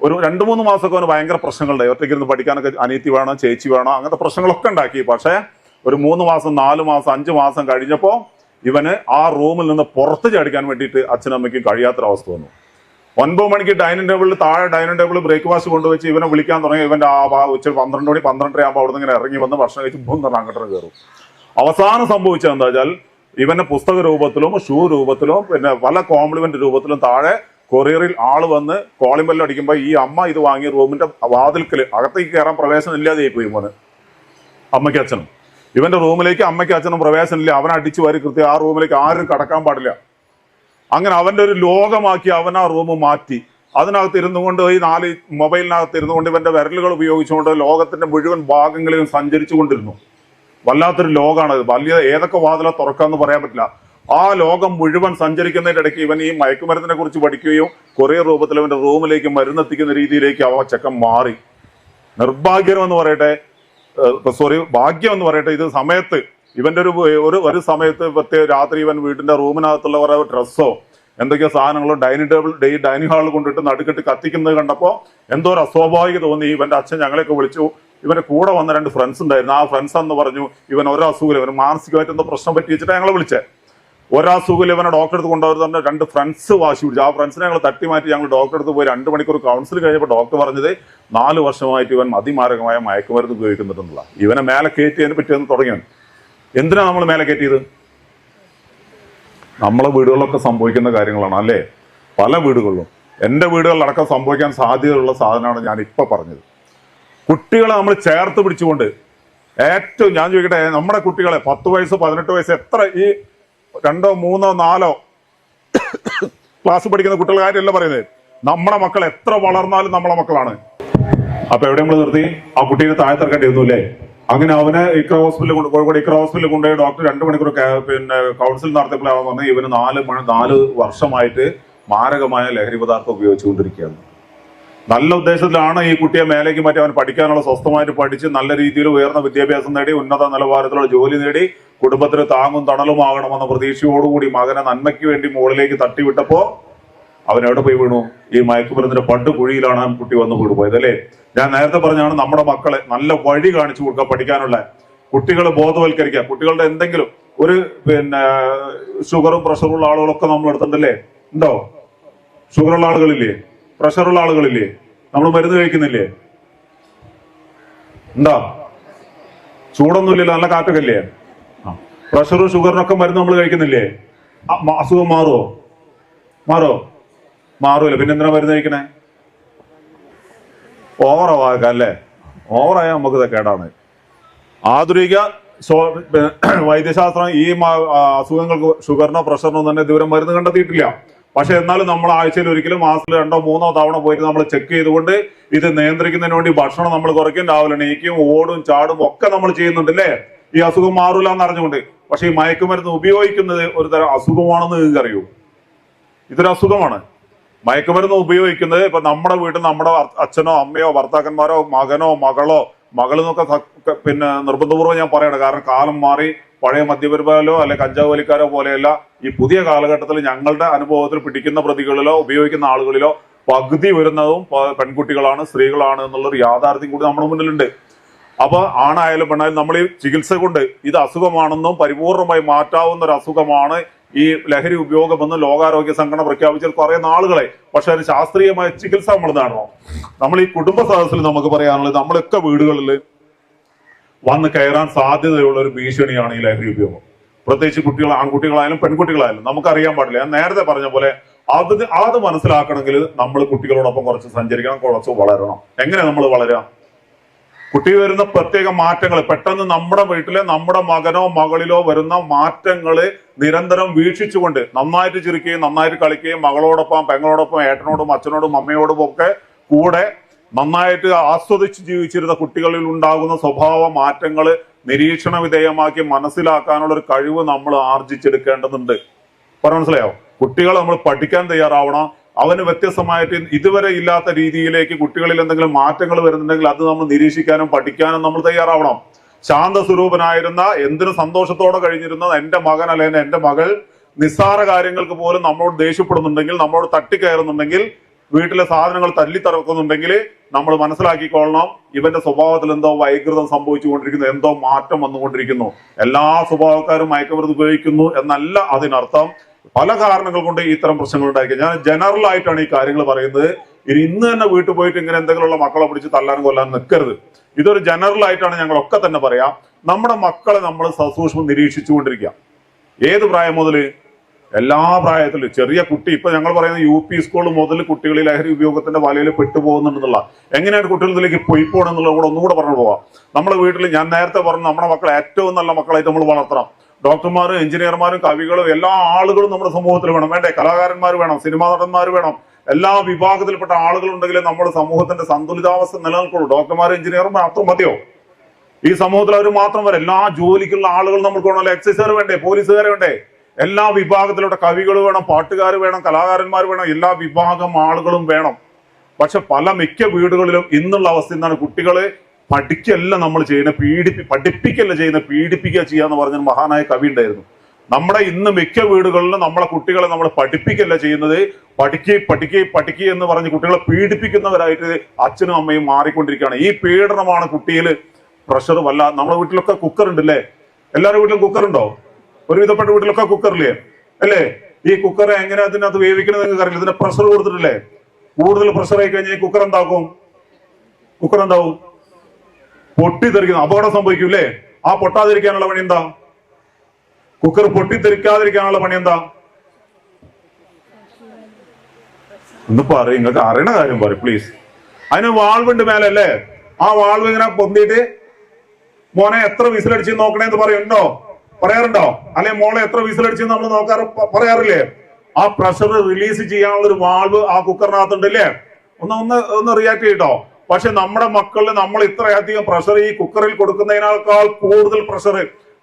ഒരു രണ്ട് മൂന്ന് മാസമൊക്കെ അവന് ഭയങ്കര പ്രശ്നങ്ങളുണ്ടായി. ഒറ്റയ്ക്ക് ഇരുന്ന് പഠിക്കാനൊക്കെ അനിയത്തി വേണം ചേച്ചി വേണം അങ്ങനത്തെ പ്രശ്നങ്ങളൊക്കെ ഉണ്ടാക്കി. പക്ഷേ ഒരു മൂന്ന് മാസം നാല് മാസം അഞ്ച് മാസം കഴിഞ്ഞപ്പോൾ ഇവന് ആ റൂമിൽ നിന്ന് പുറത്ത് ചാടിക്കാൻ വേണ്ടിയിട്ട് അച്ഛനും അമ്മയ്ക്കും കഴിയാത്തൊരവസ്ഥ വന്നു. ഒൻപത് മണിക്ക് ഡൈനിങ് ടേബിളിൽ താഴെ ഡൈനിങ് ടേബിൾ ബ്രേക്ക്ഫാസ്റ്റ് കൊണ്ടുവച്ച് ഇവനെ വിളിക്കാൻ തുടങ്ങി. ഇവന്റെ ആ ഉച്ച പന്ത്രണ്ട് മണി പന്ത്രണ്ടര ആകുമ്പോൾ അവിടെ ഇങ്ങനെ ഇറങ്ങി വന്ന് ഭക്ഷണം കഴിച്ച് മൂന്ന് അങ്ങോട്ട് കയറും. അവസാനം സംഭവിച്ചത് എന്താ വെച്ചാൽ ഇവന്റെ പുസ്തക രൂപത്തിലും ഷൂ രൂപത്തിലും പിന്നെ പല കോംപ്ലിമെന്റ് രൂപത്തിലും താഴെ കൊറിയറിൽ ആൾ വന്ന് കോളിംഗ് അടിക്കുമ്പോൾ ഈ അമ്മ ഇത് വാങ്ങി റൂമിന്റെ വാതിൽക്കൽ അകത്തേക്ക് കയറാൻ പ്രവേശനം ഇല്ലാതെ പോയി മോന്. അമ്മയ്ക്ക് അച്ഛനും. ഇവന്റെ റൂമിലേക്ക് അമ്മയ്ക്ക് അച്ഛനും പ്രവേശനമില്ല. അവൻ അടിച്ചു വാരി കൃത്യം ആ റൂമിലേക്ക് ആരും കടക്കാൻ പാടില്ല. അങ്ങനെ അവന്റെ ഒരു ലോകമാക്കി അവൻ ആ റൂം മാറ്റി. അതിനകത്ത് ഇരുന്നു കൊണ്ട് ഈ നാല് മൊബൈലിനകത്ത് ഇരുന്നു കൊണ്ട് ഇവന്റെ വിരലുകൾ ഉപയോഗിച്ചുകൊണ്ട് ലോകത്തിന്റെ മുഴുവൻ ഭാഗങ്ങളിലും സഞ്ചരിച്ചു കൊണ്ടിരുന്നു. വല്ലാത്തൊരു ലോകമാണ് വലിയ ഏതൊക്കെ വാതില തുറക്കാന്ന് പറയാൻ പറ്റില്ല. ആ ലോകം മുഴുവൻ സഞ്ചരിക്കുന്നതിന്റെ ഇടയ്ക്ക് ഇവൻ ഈ മയക്കുമരുന്നിനെ കുറിച്ച് പഠിക്കുകയും കൊറിയർ രൂപത്തിൽ അവന്റെ റൂമിലേക്ക് മരുന്നെത്തിക്കുന്ന രീതിയിലേക്ക് അവ ചെക്കൻ മാറി. നിർഭാഗ്യം എന്ന് പറയട്ടെ സോറി ഭാഗ്യം എന്ന് പറയട്ടെ ഇത് സമയത്ത് ഇവന്റെ ഒരു ഒരു ഒരു സമയത്ത് പ്രത്യേക രാത്രി ഇവൻ വീടിന്റെ റൂമിനകത്തുള്ള കുറെ ഡ്രസ്സോ എന്തൊക്കെയോ സാധനങ്ങളോ ഡൈനിങ് ടേബിൾ ഡേ ഡൈനിങ് ഹാളിൽ കൊണ്ടിട്ട് നടുക്കിട്ട് കത്തിക്കുന്നത് കണ്ടപ്പോൾ എന്തോ ഒരു അസ്വാഭാവിക തോന്നി. ഇവന്റെ അച്ഛൻ ഞങ്ങളെയൊക്കെ വിളിച്ചു. ഇവന്റെ കൂടെ വന്ന രണ്ട് ഫ്രണ്ട്സ് ഉണ്ടായിരുന്നു. ആ ഫ്രണ്ട്സ് എന്ന് പറഞ്ഞു ഇവൻ ഒരു അസുഖം ഇവന് മാനസികമായിട്ട് എന്തോ പ്രശ്നം പറ്റി ഞങ്ങളെ വിളിച്ചേ. ഒരസുഖം ഇവനെ ഡോക്ടറെ അടുത്ത് കൊണ്ടുപോയി തന്നെ രണ്ട് ഫ്രണ്ട്സ് വാശി പിടിച്ചു. ആ ഫ്രണ്ട്സിനെ ഞങ്ങൾ തട്ടി മാറ്റി ഞങ്ങൾ ഡോക്ടറെ അടുത്ത് പോയി രണ്ട് മണിക്കൂർ കൗൺസിൽ കഴിഞ്ഞപ്പോൾ ഡോക്ടർ പറഞ്ഞത് നാല് വർഷമായിട്ട് ഇവൻ അതിമാരകമായ മയക്കുമരുന്ന് ഉപയോഗിക്കുന്നുണ്ടെന്നുള്ള ഇവനെ മേലെ കയറ്റിയതിനെ പറ്റിയെന്ന് തുടങ്ങിയാണ് എന്തിനാ നമ്മൾ മേലെ കയറ്റിയത്? നമ്മളെ വീടുകളിലൊക്കെ സംഭവിക്കുന്ന കാര്യങ്ങളാണ് അല്ലേ? പല വീടുകളിലും. എന്റെ വീടുകളിലടക്കം സംഭവിക്കാൻ സാധ്യതയുള്ള സാധനമാണ് ഞാൻ ഇപ്പൊ പറഞ്ഞത്. കുട്ടികളെ നമ്മൾ ചേർത്ത് പിടിച്ചുകൊണ്ട് ഏറ്റവും ഞാൻ ചോദിക്കട്ടെ നമ്മുടെ കുട്ടികളെ പത്ത് വയസ്സ് പതിനെട്ട് വയസ്സ് എത്ര ഈ രണ്ടോ മൂന്നോ നാലോ ക്ലാസ് പഠിക്കുന്ന കുട്ടികളുടെ കാര്യമല്ല പറയുന്നത്. നമ്മുടെ മക്കൾ എത്ര വളർന്നാലും നമ്മളെ മക്കളാണ്. അപ്പൊ എവിടെ നമ്മൾ നിർത്തി? ആ കുട്ടീനെ താഴത്തിറക്കേണ്ടി വന്നു അല്ലേ? അങ്ങനെ അവനെ ഇക്ര ഹോസ്പിറ്റലിൽ കൊണ്ട് കോഴിക്കോട് ഇക്ര ഹോസ്പിറ്റലിൽ കൊണ്ടുപോയി ഡോക്ടർ രണ്ടു മണിക്കൂർ പിന്നെ കൗൺസിൽ നടത്തിയപ്പോൾ അവൻ പറഞ്ഞു ഇവന് നാല് നാല് വർഷമായിട്ട് മാരകമായ ലഹരി പദാർത്ഥം ഉപയോഗിച്ചുകൊണ്ടിരിക്കുകയാണ്. നല്ല ഉദ്ദേശത്തിലാണ് ഈ കുട്ടിയെ മേലേക്ക് മാറ്റി അവൻ പഠിക്കാനുള്ള സ്വസ്ഥമായിട്ട് പഠിച്ച് നല്ല രീതിയിൽ ഉയർന്ന വിദ്യാഭ്യാസം നേടി ഉന്നത നിലവാരത്തിലുള്ള ജോലി നേടി കുടുംബത്തിന് താങ്ങും തണലുമാകണമെന്ന പ്രതീക്ഷയോടുകൂടി മകനെ നന്മയ്ക്ക് വേണ്ടി മുകളിലേക്ക് തട്ടിവിട്ടപ്പോ അവൻ എവിടെ പോയി വീണു? ഈ മയക്കുമരുന്നിന്റെ പണ്ട് കുഴിയിലാണ് കുട്ടി വന്ന് പോയത് അല്ലേ? ഞാൻ നേരത്തെ പറഞ്ഞാണ് നമ്മുടെ മക്കളെ നല്ല വഴി കാണിച്ചു കൊടുക്കുക പഠിക്കാനുള്ള കുട്ടികളെ ബോധവൽക്കരിക്കുക കുട്ടികളുടെ എന്തെങ്കിലും ഒരു പിന്നെ ഷുഗറും പ്രഷറും ഉള്ള ആളുകളൊക്കെ നമ്മൾ എടുത്തിട്ടുണ്ടല്ലേ ഉണ്ടോ? ഷുഗറുള്ള ആളുകളില്ലേ? പ്രഷറുള്ള ആളുകളില്ലേ? നമ്മൾ മരുന്ന് കഴിക്കുന്നില്ലേ? എന്താ? ചൂടൊന്നുമില്ലല്ലോ നല്ല കാറ്റൊക്കെ ഇല്ലേ. പ്രഷറും ഷുഗറിനൊക്കെ മരുന്ന് നമ്മൾ കഴിക്കുന്നില്ലേ? അസുഖം മാറുമോ മാറോ മാറൂല. പിന്നെ എന്തിനാ മരുന്ന് കഴിക്കണേ? ഓവറാവാക്ക അല്ലേ? ഓവറായാൽ നമുക്ക് ഇത് കേടാണ്. ആധുനിക വൈദ്യശാസ്ത്രം ഈ അസുഖങ്ങൾക്ക് ഷുഗറിനോ പ്രഷറിനോ തന്നെ ദൂരം മരുന്ന് കണ്ടെത്തിയിട്ടില്ല. പക്ഷെ എന്നാലും നമ്മൾ ആഴ്ചയിൽ ഒരിക്കലും മാസത്തിൽ രണ്ടോ മൂന്നോ തവണ പോയിട്ട് നമ്മൾ ചെക്ക് ചെയ്തുകൊണ്ട് ഇത് നിയന്ത്രിക്കുന്നതിന് വേണ്ടി ഭക്ഷണം നമ്മൾ കുറയ്ക്കും രാവിലെ എണീക്കും ഓടും ചാടും ഒക്കെ നമ്മൾ ചെയ്യുന്നുണ്ട് അല്ലേ ഈ അസുഖം മാറൂല എന്ന് അറിഞ്ഞുകൊണ്ട് പക്ഷെ ഈ മയക്കുമരുന്ന് ഉപയോഗിക്കുന്നത് ഒരു തരം അസുഖമാണെന്ന് നിങ്ങൾക്ക് അറിയൂ? ഇതൊരു അസുഖമാണ്. മയക്കുമരുന്ന് ഉപയോഗിക്കുന്നത് ഇപ്പൊ നമ്മുടെ വീട്ടിൽ നമ്മുടെ അച്ഛനോ അമ്മയോ ഭർത്താക്കന്മാരോ മകനോ മകളോ മകളെന്നൊക്കെ പിന്നെ നിർബന്ധപൂർവം ഞാൻ പറയണം. കാരണം കാലം മാറി പഴയ മദ്യപരിപാലോ അല്ലെ കഞ്ചാവ് വലിക്കാരോ പോലെയല്ല ഈ പുതിയ കാലഘട്ടത്തിൽ ഞങ്ങളുടെ അനുഭവത്തിൽ പിടിക്കുന്ന പ്രതികളിലോ ഉപയോഗിക്കുന്ന ആളുകളിലോ പകുതി വരുന്നതും പെൺകുട്ടികളാണ് സ്ത്രീകളാണ് എന്നുള്ളൊരു യാഥാർത്ഥ്യം കൂടി നമ്മുടെ മുന്നിലുണ്ട്. അപ്പൊ ആണായാലും പെണ്ണായാലും നമ്മൾ ഈ ചികിത്സ കൊണ്ട് ഇത് അസുഖമാണെന്നും പരിപൂർണമായി മാറ്റാവുന്ന ഒരു അസുഖമാണ് ഈ ലഹരി ഉപയോഗമെന്ന് ലോകാരോഗ്യ സംഘടന പ്രഖ്യാപിച്ച കുറെ നാളുകളെ പക്ഷെ അതിന് ശാസ്ത്രീയമായ ചികിത്സ നമ്മൾ നേടണം നമ്മൾ ഈ കുടുംബ സദസ്സിൽ നമുക്ക് പറയാനുള്ളത് നമ്മളൊക്കെ വീടുകളിൽ വന്ന് കയറാൻ സാധ്യതയുള്ള ഒരു ഭീഷണിയാണ് ഈ ലഹരി ഉപയോഗം. പ്രത്യേകിച്ച് കുട്ടികൾ ആൺകുട്ടികളായാലും പെൺകുട്ടികളായാലും നമുക്കറിയാൻ പാടില്ല. ഞാൻ നേരത്തെ പറഞ്ഞ പോലെ അത് അത് മനസ്സിലാക്കണമെങ്കിൽ നമ്മൾ കുട്ടികളോടൊപ്പം കുറച്ച് സഞ്ചരിക്കണം കുറച്ച് വളരണം. എങ്ങനെ നമ്മൾ വളരാം? കുട്ടി വരുന്ന പ്രത്യേക മാറ്റങ്ങൾ പെട്ടെന്ന് നമ്മുടെ വീട്ടിലെ നമ്മുടെ മകനോ മകളിലോ വരുന്ന മാറ്റങ്ങൾ നിരന്തരം വീക്ഷിച്ചുകൊണ്ട് നന്നായിട്ട് ചിരിക്കുകയും നന്നായിട്ട് കളിക്കുകയും മകളോടൊപ്പം പെങ്ങളോടൊപ്പം ഏട്ടനോടും അച്ഛനോടും അമ്മയോടും ഒക്കെ കൂടെ നന്നായിട്ട് ആസ്വദിച്ച് ജീവിച്ചിരുന്ന കുട്ടികളിൽ ഉണ്ടാകുന്ന സ്വഭാവ മാറ്റങ്ങൾ നിരീക്ഷണ വിധേയമാക്കി മനസ്സിലാക്കാനുള്ള ഒരു കഴിവ് നമ്മൾ ആർജിച്ചെടുക്കേണ്ടതുണ്ട്. പറ മനസ്സിലായോ? കുട്ടികളെ നമ്മൾ പഠിക്കാൻ തയ്യാറാവണം. അവന് വ്യത്യസ്തമായിട്ട് ഇതുവരെ ഇല്ലാത്ത രീതിയിലേക്ക് കുട്ടികളിൽ എന്തെങ്കിലും മാറ്റങ്ങൾ വരുന്നുണ്ടെങ്കിൽ അത് നമ്മൾ നിരീക്ഷിക്കാനും പഠിക്കാനും നമ്മൾ തയ്യാറാവണം. ശാന്ത സ്വരൂപനായിരുന്ന എന്തിനു സന്തോഷത്തോടെ കഴിഞ്ഞിരുന്ന എന്റെ മകൻ അല്ലെങ്കിൽ എന്റെ മകൾ നിസ്സാര കാര്യങ്ങൾക്ക് പോലും നമ്മളോട് ദേഷ്യപ്പെടുന്നുണ്ടെങ്കിൽ നമ്മളോട് തട്ടിക്കയറുന്നുണ്ടെങ്കിൽ വീട്ടിലെ സാധനങ്ങൾ തല്ലിത്തറക്കുന്നുണ്ടെങ്കിൽ നമ്മൾ മനസ്സിലാക്കിക്കൊള്ളണം. ഇവന്റെ സ്വഭാവത്തിൽ എന്തോ വൈകൃതം സംഭവിച്ചുകൊണ്ടിരിക്കുന്നു. എന്തോ മാറ്റം വന്നുകൊണ്ടിരിക്കുന്നു. എല്ലാ സ്വഭാവക്കാരും മയക്കുമരുന്ന് ഉപയോഗിക്കുന്നു എന്നല്ല അതിനർത്ഥം. പല കാരണങ്ങൾ കൊണ്ട് ഇത്തരം പ്രശ്നങ്ങൾ ഉണ്ടായിരിക്കും. ഞാൻ ജനറൽ ആയിട്ടാണ് ഈ കാര്യങ്ങൾ പറയുന്നത്. ഇനി ഇന്ന് തന്നെ വീട്ടിൽ പോയിട്ട് ഇങ്ങനെ എന്തെങ്കിലുമുള്ള മക്കളെ പിടിച്ച് തല്ലാനും കൊല്ലാനും നിൽക്കരുത്. ഇതൊരു ജനറൽ ആയിട്ടാണ് ഞങ്ങളൊക്കെ തന്നെ പറയാം. നമ്മുടെ മക്കളെ നമ്മൾ സസൂക്ഷ്മം നിരീക്ഷിച്ചുകൊണ്ടിരിക്കുക. ഏത് പ്രായം മുതൽ? എല്ലാ പ്രായത്തിലും. ചെറിയ കുട്ടി ഇപ്പൊ ഞങ്ങൾ പറയുന്ന യു പി സ്കൂൾ മുതൽ കുട്ടികൾ ലഹരി ഉപയോഗത്തിന്റെ വലയിൽ പെട്ടുപോകുന്നുണ്ടെന്നുള്ള. എങ്ങനെയാണ് കുട്ടികൾ ഇതിലേക്ക് പോയി എന്നുള്ളത് കൂടെ ഒന്നുകൂടെ പറഞ്ഞു പോവാം. നമ്മുടെ വീട്ടിൽ ഞാൻ നേരത്തെ പറഞ്ഞു നമ്മുടെ മക്കളെ ഏറ്റവും നല്ല മക്കളായിട്ട് നമ്മൾ വളർത്തണം. ഡോക്ടർമാരും എഞ്ചിനീയർമാരും കവികളും എല്ലാ ആളുകളും നമ്മുടെ സമൂഹത്തിൽ വേണം. വേണ്ടേ? കലാകാരന്മാർ വേണം സിനിമാ നടന്മാർ വേണം. എല്ലാ വിഭാഗത്തിൽപ്പെട്ട ആളുകൾ നമ്മുടെ സമൂഹത്തിന്റെ സന്തുലിതാവസ്ഥ നിലനിൽക്കുള്ളൂ. ഡോക്ടർമാരും എഞ്ചിനീയറും മാത്രം മതിയോ? ഈ സമൂഹത്തിൽ അവർ മാത്രം വരെ എല്ലാ ജോലിക്കുള്ള ആളുകൾ നമുക്ക് വേണമല്ലോ. എക്സൈസുകാർ വേണ്ടേ? പോലീസുകാർ വേണ്ടേ? എല്ലാ വിഭാഗത്തിലുള്ള കവികൾ വേണം പാട്ടുകാർ വേണം കലാകാരന്മാർ വേണം എല്ലാ വിഭാഗം ആളുകളും വേണം. പക്ഷെ പല മിക്ക വീടുകളിലും ഇന്നുള്ള അവസ്ഥ എന്താണ്? കുട്ടികളെ പഠിക്കല്ല നമ്മൾ ചെയ്യുന്ന പീഡിപ്പി പഠിപ്പിക്കല്ല ചെയ്യുന്ന പീഡിപ്പിക്കുക ചെയ്യാന്ന് പറഞ്ഞ മഹാനായ കവി ഉണ്ടായിരുന്നു. നമ്മുടെ ഇന്ന് മിക്ക വീടുകളിലും നമ്മളെ കുട്ടികളെ നമ്മൾ പഠിപ്പിക്കല്ല ചെയ്യുന്നത് പഠിക്കുക പഠിക്കുക പഠിക്കുക എന്ന് പറഞ്ഞ് കുട്ടികളെ പീഡിപ്പിക്കുന്നവരായിട്ട് അച്ഛനും അമ്മയും മാറിക്കൊണ്ടിരിക്കുകയാണ്. ഈ പീഡനമാണ് കുട്ടിയിൽ പ്രഷർ വല്ല നമ്മുടെ വീട്ടിലൊക്കെ കുക്കർ ഉണ്ടല്ലേ? എല്ലാവരുടെ വീട്ടിലും കുക്കർ ഉണ്ടോ? ഒരുവിധപ്പെട്ട വീട്ടിലൊക്കെ കുക്കറില്ലേ? അല്ലേ? ഈ കുക്കർ എങ്ങനെ അതിനകത്ത് വേവിക്കണം നിങ്ങൾക്ക് അറിയില്ല. ഇതിന് പ്രഷർ കൊടുത്തിട്ടില്ലേ? കൂടുതൽ പ്രഷർ ആയി കഴിഞ്ഞാൽ ഈ കുക്കർ എന്താക്കും കുക്കർ എന്താവും? പൊട്ടിത്തെറിക്കുന്നു അപകടം സംഭവിക്കും അല്ലേ? ആ പൊട്ടാതിരിക്കാനുള്ള പണി എന്താ? കുക്കർ പൊട്ടിത്തെറിക്കാതിരിക്കാനുള്ള പണി എന്താ? ഒന്ന് പറയും. നിങ്ങൾക്ക് അറിയണ കാര്യം പറയും പ്ലീസ് അതിന് വാൾവുണ്ട് മേലെ അല്ലേ? ആ വാൾവ് ഇങ്ങനെ പൊന്തിയിട്ട് മോനെ എത്ര വിസിലടിച്ച് നോക്കണേന്ന് പറയുന്നുണ്ടോ പറയാറുണ്ടോ? അല്ലെ മോളെ എത്ര വിസിലടിച്ച് നമ്മൾ നോക്കാറ് പറയാറില്ലേ? ആ പ്രഷർ റിലീസ് ചെയ്യാനുള്ള ഒരു വാൾവ് ആ കുക്കറിനകത്തുണ്ട് അല്ലേ? ഒന്ന് ഒന്ന് ഒന്ന് റിയാക്ട് ചെയ്യട്ടോ പക്ഷെ നമ്മുടെ മക്കളിൽ നമ്മൾ ഇത്രയധികം പ്രഷർ ഈ കുക്കറിൽ കൊടുക്കുന്നതിനേക്കാൾ കൂടുതൽ പ്രഷർ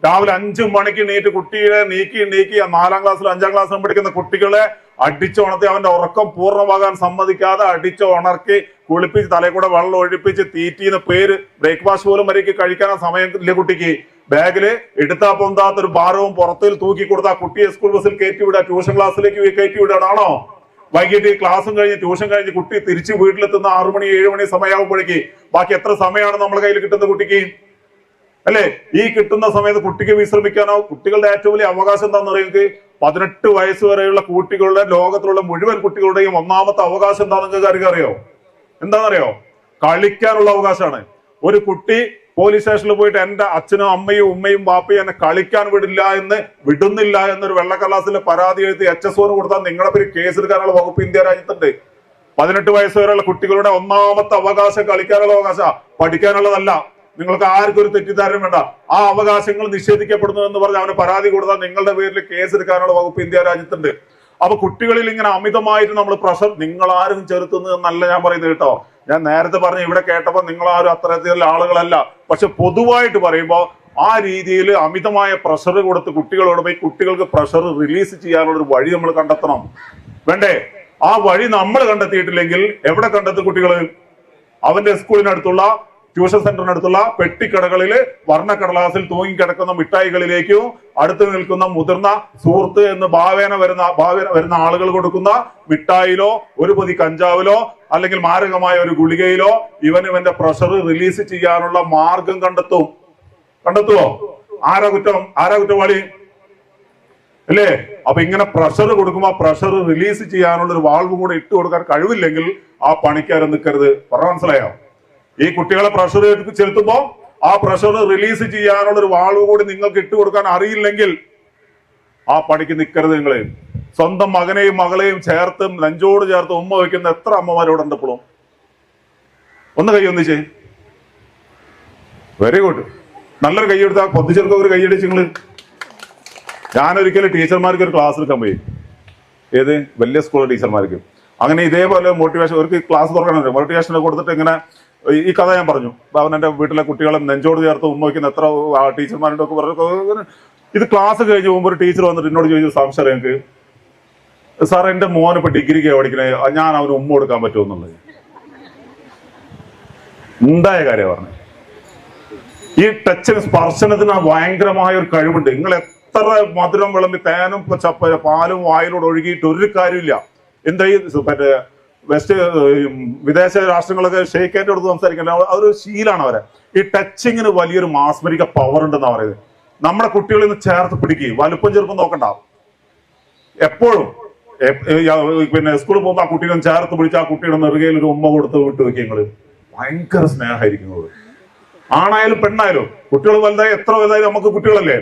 രാവിലെ അഞ്ചു മണിക്ക് നീറ്റ് കുട്ടിയെ നീക്കി നീക്കി നാലാം ക്ലാസ്സിലും അഞ്ചാം ക്ലാസ്സിലും പഠിക്കുന്ന കുട്ടികളെ അടിച്ചുണർത്തി അവന്റെ ഉറക്കം പൂർണമാകാൻ സമ്മതിക്കാതെ അടിച്ച് ഉണർത്തി കുളിപ്പിച്ച് തലയിൽ കൂടെ വെള്ളം ഒഴിപ്പിച്ച് തീറ്റീന്ന് പേര് ബ്രേക്ക്ഫാസ്റ്റ് പോലും വരയ്ക്ക് കഴിക്കാൻ സമയം കുട്ടിക്ക്. ബാഗിൽ എടുത്താ പൊന്താത്ത ഒരു ഭാരവും പുറത്തിൽ തൂക്കി കൊടുത്ത കുട്ടിയെ സ്കൂൾ ബസ്സിൽ കയറ്റി വിടുക ട്യൂഷൻ ക്ലാസ്സിലേക്ക് കയറ്റി വിടാണോ വൈകിട്ട് ക്ലാസ്സും കഴിഞ്ഞ് ട്യൂഷൻ കഴിഞ്ഞ് കുട്ടി തിരിച്ച് വീട്ടിലെത്തുന്ന ആറു മണി ഏഴു മണി സമയമാകുമ്പോഴേക്ക് ബാക്കി എത്ര സമയമാണ് നമ്മുടെ കയ്യിൽ കിട്ടുന്ന കുട്ടിക്ക്? അല്ലെ? ഈ കിട്ടുന്ന സമയത്ത് കുട്ടിക്ക് വിശ്രമിക്കാനോ കുട്ടികളുടെ ഏറ്റവും വലിയ അവകാശം എന്താണെന്ന് പറയുന്നത് പതിനെട്ട് വയസ്സ് വരെയുള്ള കുട്ടികളുടെ ലോകത്തിലുള്ള മുഴുവൻ കുട്ടികളുടെയും ഒന്നാമത്തെ അവകാശം എന്താണെന്ന് നിങ്ങൾക്ക് അറിയോ? എന്താണെന്നറിയോ കളിക്കാനുള്ള അവകാശമാണ്. ഒരു കുട്ടി പോലീസ് സ്റ്റേഷനിൽ പോയിട്ട് എന്റെ അച്ഛനും അമ്മയും ഉമ്മയും ബാപ്പയും എന്നെ കളിക്കാൻ വിടില്ല എന്ന് വിടുന്നില്ല എന്നൊരു വെള്ളക്കലാസിലെ പരാതി എഴുതി എച്ച് എസ് ഒന്ന് കൊടുത്താൽ നിങ്ങളെ പേര് കേസെടുക്കാനുള്ള വകുപ്പ് ഇന്ത്യ രാജ്യത്തുണ്ട്. പതിനെട്ട് വയസ്സ് വരെയുള്ള കുട്ടികളുടെ ഒന്നാമത്തെ അവകാശം കളിക്കാനുള്ള അവകാശ പഠിക്കാനുള്ളതല്ല. നിങ്ങൾക്ക് ആർക്കും ഒരു തെറ്റിദ്ധാരണ വേണ്ട. ആ അവകാശങ്ങൾ നിഷേധിക്കപ്പെടുന്നു എന്ന് പറഞ്ഞ് അവന് പരാതി കൊടുത്താൽ നിങ്ങളുടെ പേരിൽ കേസെടുക്കാനുള്ള വകുപ്പ് ഇന്ത്യ രാജ്യത്തുണ്ട്. അപ്പൊ കുട്ടികളിൽ ഇങ്ങനെ അമിതമായിട്ട് നമ്മൾ പ്രഷർ നിങ്ങൾ ആരും ചെറുത്തുന്നു എന്നല്ല ഞാൻ പറയുന്നത് കേട്ടോ. ഞാൻ നേരത്തെ പറഞ്ഞു ഇവിടെ കേട്ടപ്പോൾ നിങ്ങൾ ആരും അത്തരത്തിലുള്ള ആളുകളല്ല. പക്ഷെ പൊതുവായിട്ട് പറയുമ്പോൾ ആ രീതിയിൽ അമിതമായ പ്രഷർ കൊടുത്ത് കുട്ടികളോട് പോയി കുട്ടികൾക്ക് പ്രഷർ റിലീസ് ചെയ്യാനുള്ള ഒരു വഴി നമ്മൾ കണ്ടെത്തണം. വേണ്ടേ? ആ വഴി നമ്മൾ കണ്ടെത്തിയിട്ടില്ലെങ്കിൽ എവിടെ കണ്ടെത്തും കുട്ടികൾ അവന്റെ സ്കൂളിനടുത്തുള്ള ട്യൂഷൻ സെന്ററിനടുത്തുള്ള പെട്ടിക്കടകളിൽ വർണക്കടലാസിൽ തൂങ്ങിക്കിടക്കുന്ന മിഠായികളിലേക്കും അടുത്ത് നിൽക്കുന്ന മുതിർന്ന സുഹൃത്ത് എന്ന് ഭാവേന വരുന്ന ഭാവേന വരുന്ന ആളുകൾ കൊടുക്കുന്ന മിഠായിലോ ഒരു പൊതി കഞ്ചാവിലോ അല്ലെങ്കിൽ മാരകമായ ഒരു ഗുളികയിലോ ഇവൻ ഇവന്റെ പ്രഷർ റിലീസ് ചെയ്യാനുള്ള മാർഗം കണ്ടെത്തും. കണ്ടെത്തുവോ? ആരാ കുറ്റം? ആരാ കുറ്റവാളി? അല്ലേ? അപ്പൊ ഇങ്ങനെ പ്രഷർ കൊടുക്കുമ്പോൾ പ്രഷർ റിലീസ് ചെയ്യാനുള്ള ഒരു വാൾവ് കൂടെ ഇട്ട് കൊടുക്കാൻ കഴിവില്ലെങ്കിൽ ആ പണിക്കാരൻ നിൽക്കരുത്. പറഞ്ഞ മനസ്സിലായോ? ഈ കുട്ടികളെ പ്രഷർ ചെലുത്തുമ്പോ ആ പ്രഷർ റിലീസ് ചെയ്യാനുള്ള ഒരു വാൾവ് കൂടി നിങ്ങൾക്ക് ഇട്ട് കൊടുക്കാൻ അറിയില്ലെങ്കിൽ ആ പണിക്ക് നിൽക്കരുത് നിങ്ങൾ. സ്വന്തം മകനെയും മകളെയും ചേർത്തും നെഞ്ചോട് ചേർത്ത് ഉമ്മ വയ്ക്കുന്ന എത്ര അമ്മമാരോട് ഇപ്പോഴും ഒന്ന് കൈ ഒന്നിച്ചേ. വെരി ഗുഡ് നല്ലൊരു കൈ എടുത്താൽ പൊതിച്ചെറുക്ക ഒരു കൈയടിച്ച് നിങ്ങൾ. ഞാനൊരിക്കലും ടീച്ചർമാർക്ക് ഒരു ക്ലാസ് എടുക്കാൻ പോയി. ഏത്? വലിയ സ്കൂൾ ടീച്ചർമാർക്ക്. അങ്ങനെ ഇതേപോലെ മോട്ടിവേഷൻ അവർക്ക് ക്ലാസ് തുറക്കണം മോട്ടിവേഷൻ കൊടുത്തിട്ട് ഇങ്ങനെ ഈ- കഥ ഞാൻ പറഞ്ഞു. അവൻ എന്റെ വീട്ടിലെ കുട്ടികളെ നെഞ്ചോട് ചേർത്ത് ഉമ്മ വയ്ക്കുന്ന എത്ര ടീച്ചർമാരുടെ ഒക്കെ പറഞ്ഞു. ഇത് ക്ലാസ് കഴിഞ്ഞ് പോകുമ്പോൾ ഒരു ടീച്ചർ വന്നിട്ട് എന്നോട് ചോദിച്ചു സംശയം എനിക്ക് സാർ എന്റെ മോൻ ഇപ്പൊ ഡിഗ്രിക്ക് പഠിക്കണേ. ഞാൻ അവന് ഉമ്മ കൊടുക്കാൻ പറ്റുമെന്നുള്ളത് ഉണ്ടായ കാര്യം പറഞ്ഞു. ഈ ടച്ചിന് സ്പർശനത്തിന് ആ ഭയങ്കരമായ ഒരു കഴിവുണ്ട്. നിങ്ങൾ എത്ര മധുരം വിളമ്പി തേനും ചപ്പ പാലും വായിലൂടെ ഒഴുകിയിട്ട് ഒരു കാര്യമില്ല. എന്താ ഈ മറ്റേ വെസ്റ്റ് വിദേശ രാഷ്ട്രങ്ങളൊക്കെ ഷെയ്ക്കാന്റെ അടുത്ത് സംസാരിക്കാൻ അതൊരു ശീലാണ് അവരെ. ഈ ടച്ചിങ്ങിന് വലിയൊരു മാസ്മരിക പവർ ഉണ്ടെന്നാ പറയുന്നത്. നമ്മുടെ കുട്ടികളിൽ നിന്ന് ചേർത്ത് പിടിക്കുക വലുപ്പം ചെറുപ്പം നോക്കണ്ട. എപ്പോഴും പിന്നെ സ്കൂളിൽ പോകുമ്പോൾ ആ കുട്ടീനെ ചേർത്ത് പിടിച്ച് ആ കുട്ടിയുടെ നെറുകയിൽ ഒരു ഉമ്മ കൊടുത്ത് വിട്ട് വെക്കുക നിങ്ങൾ. ഭയങ്കര സ്നേഹമായിരിക്കും. ആണായാലും പെണ്ണായാലും കുട്ടികൾ വലുതായി എത്ര വലുതായാലും നമുക്ക് കുട്ടികളല്ലേ?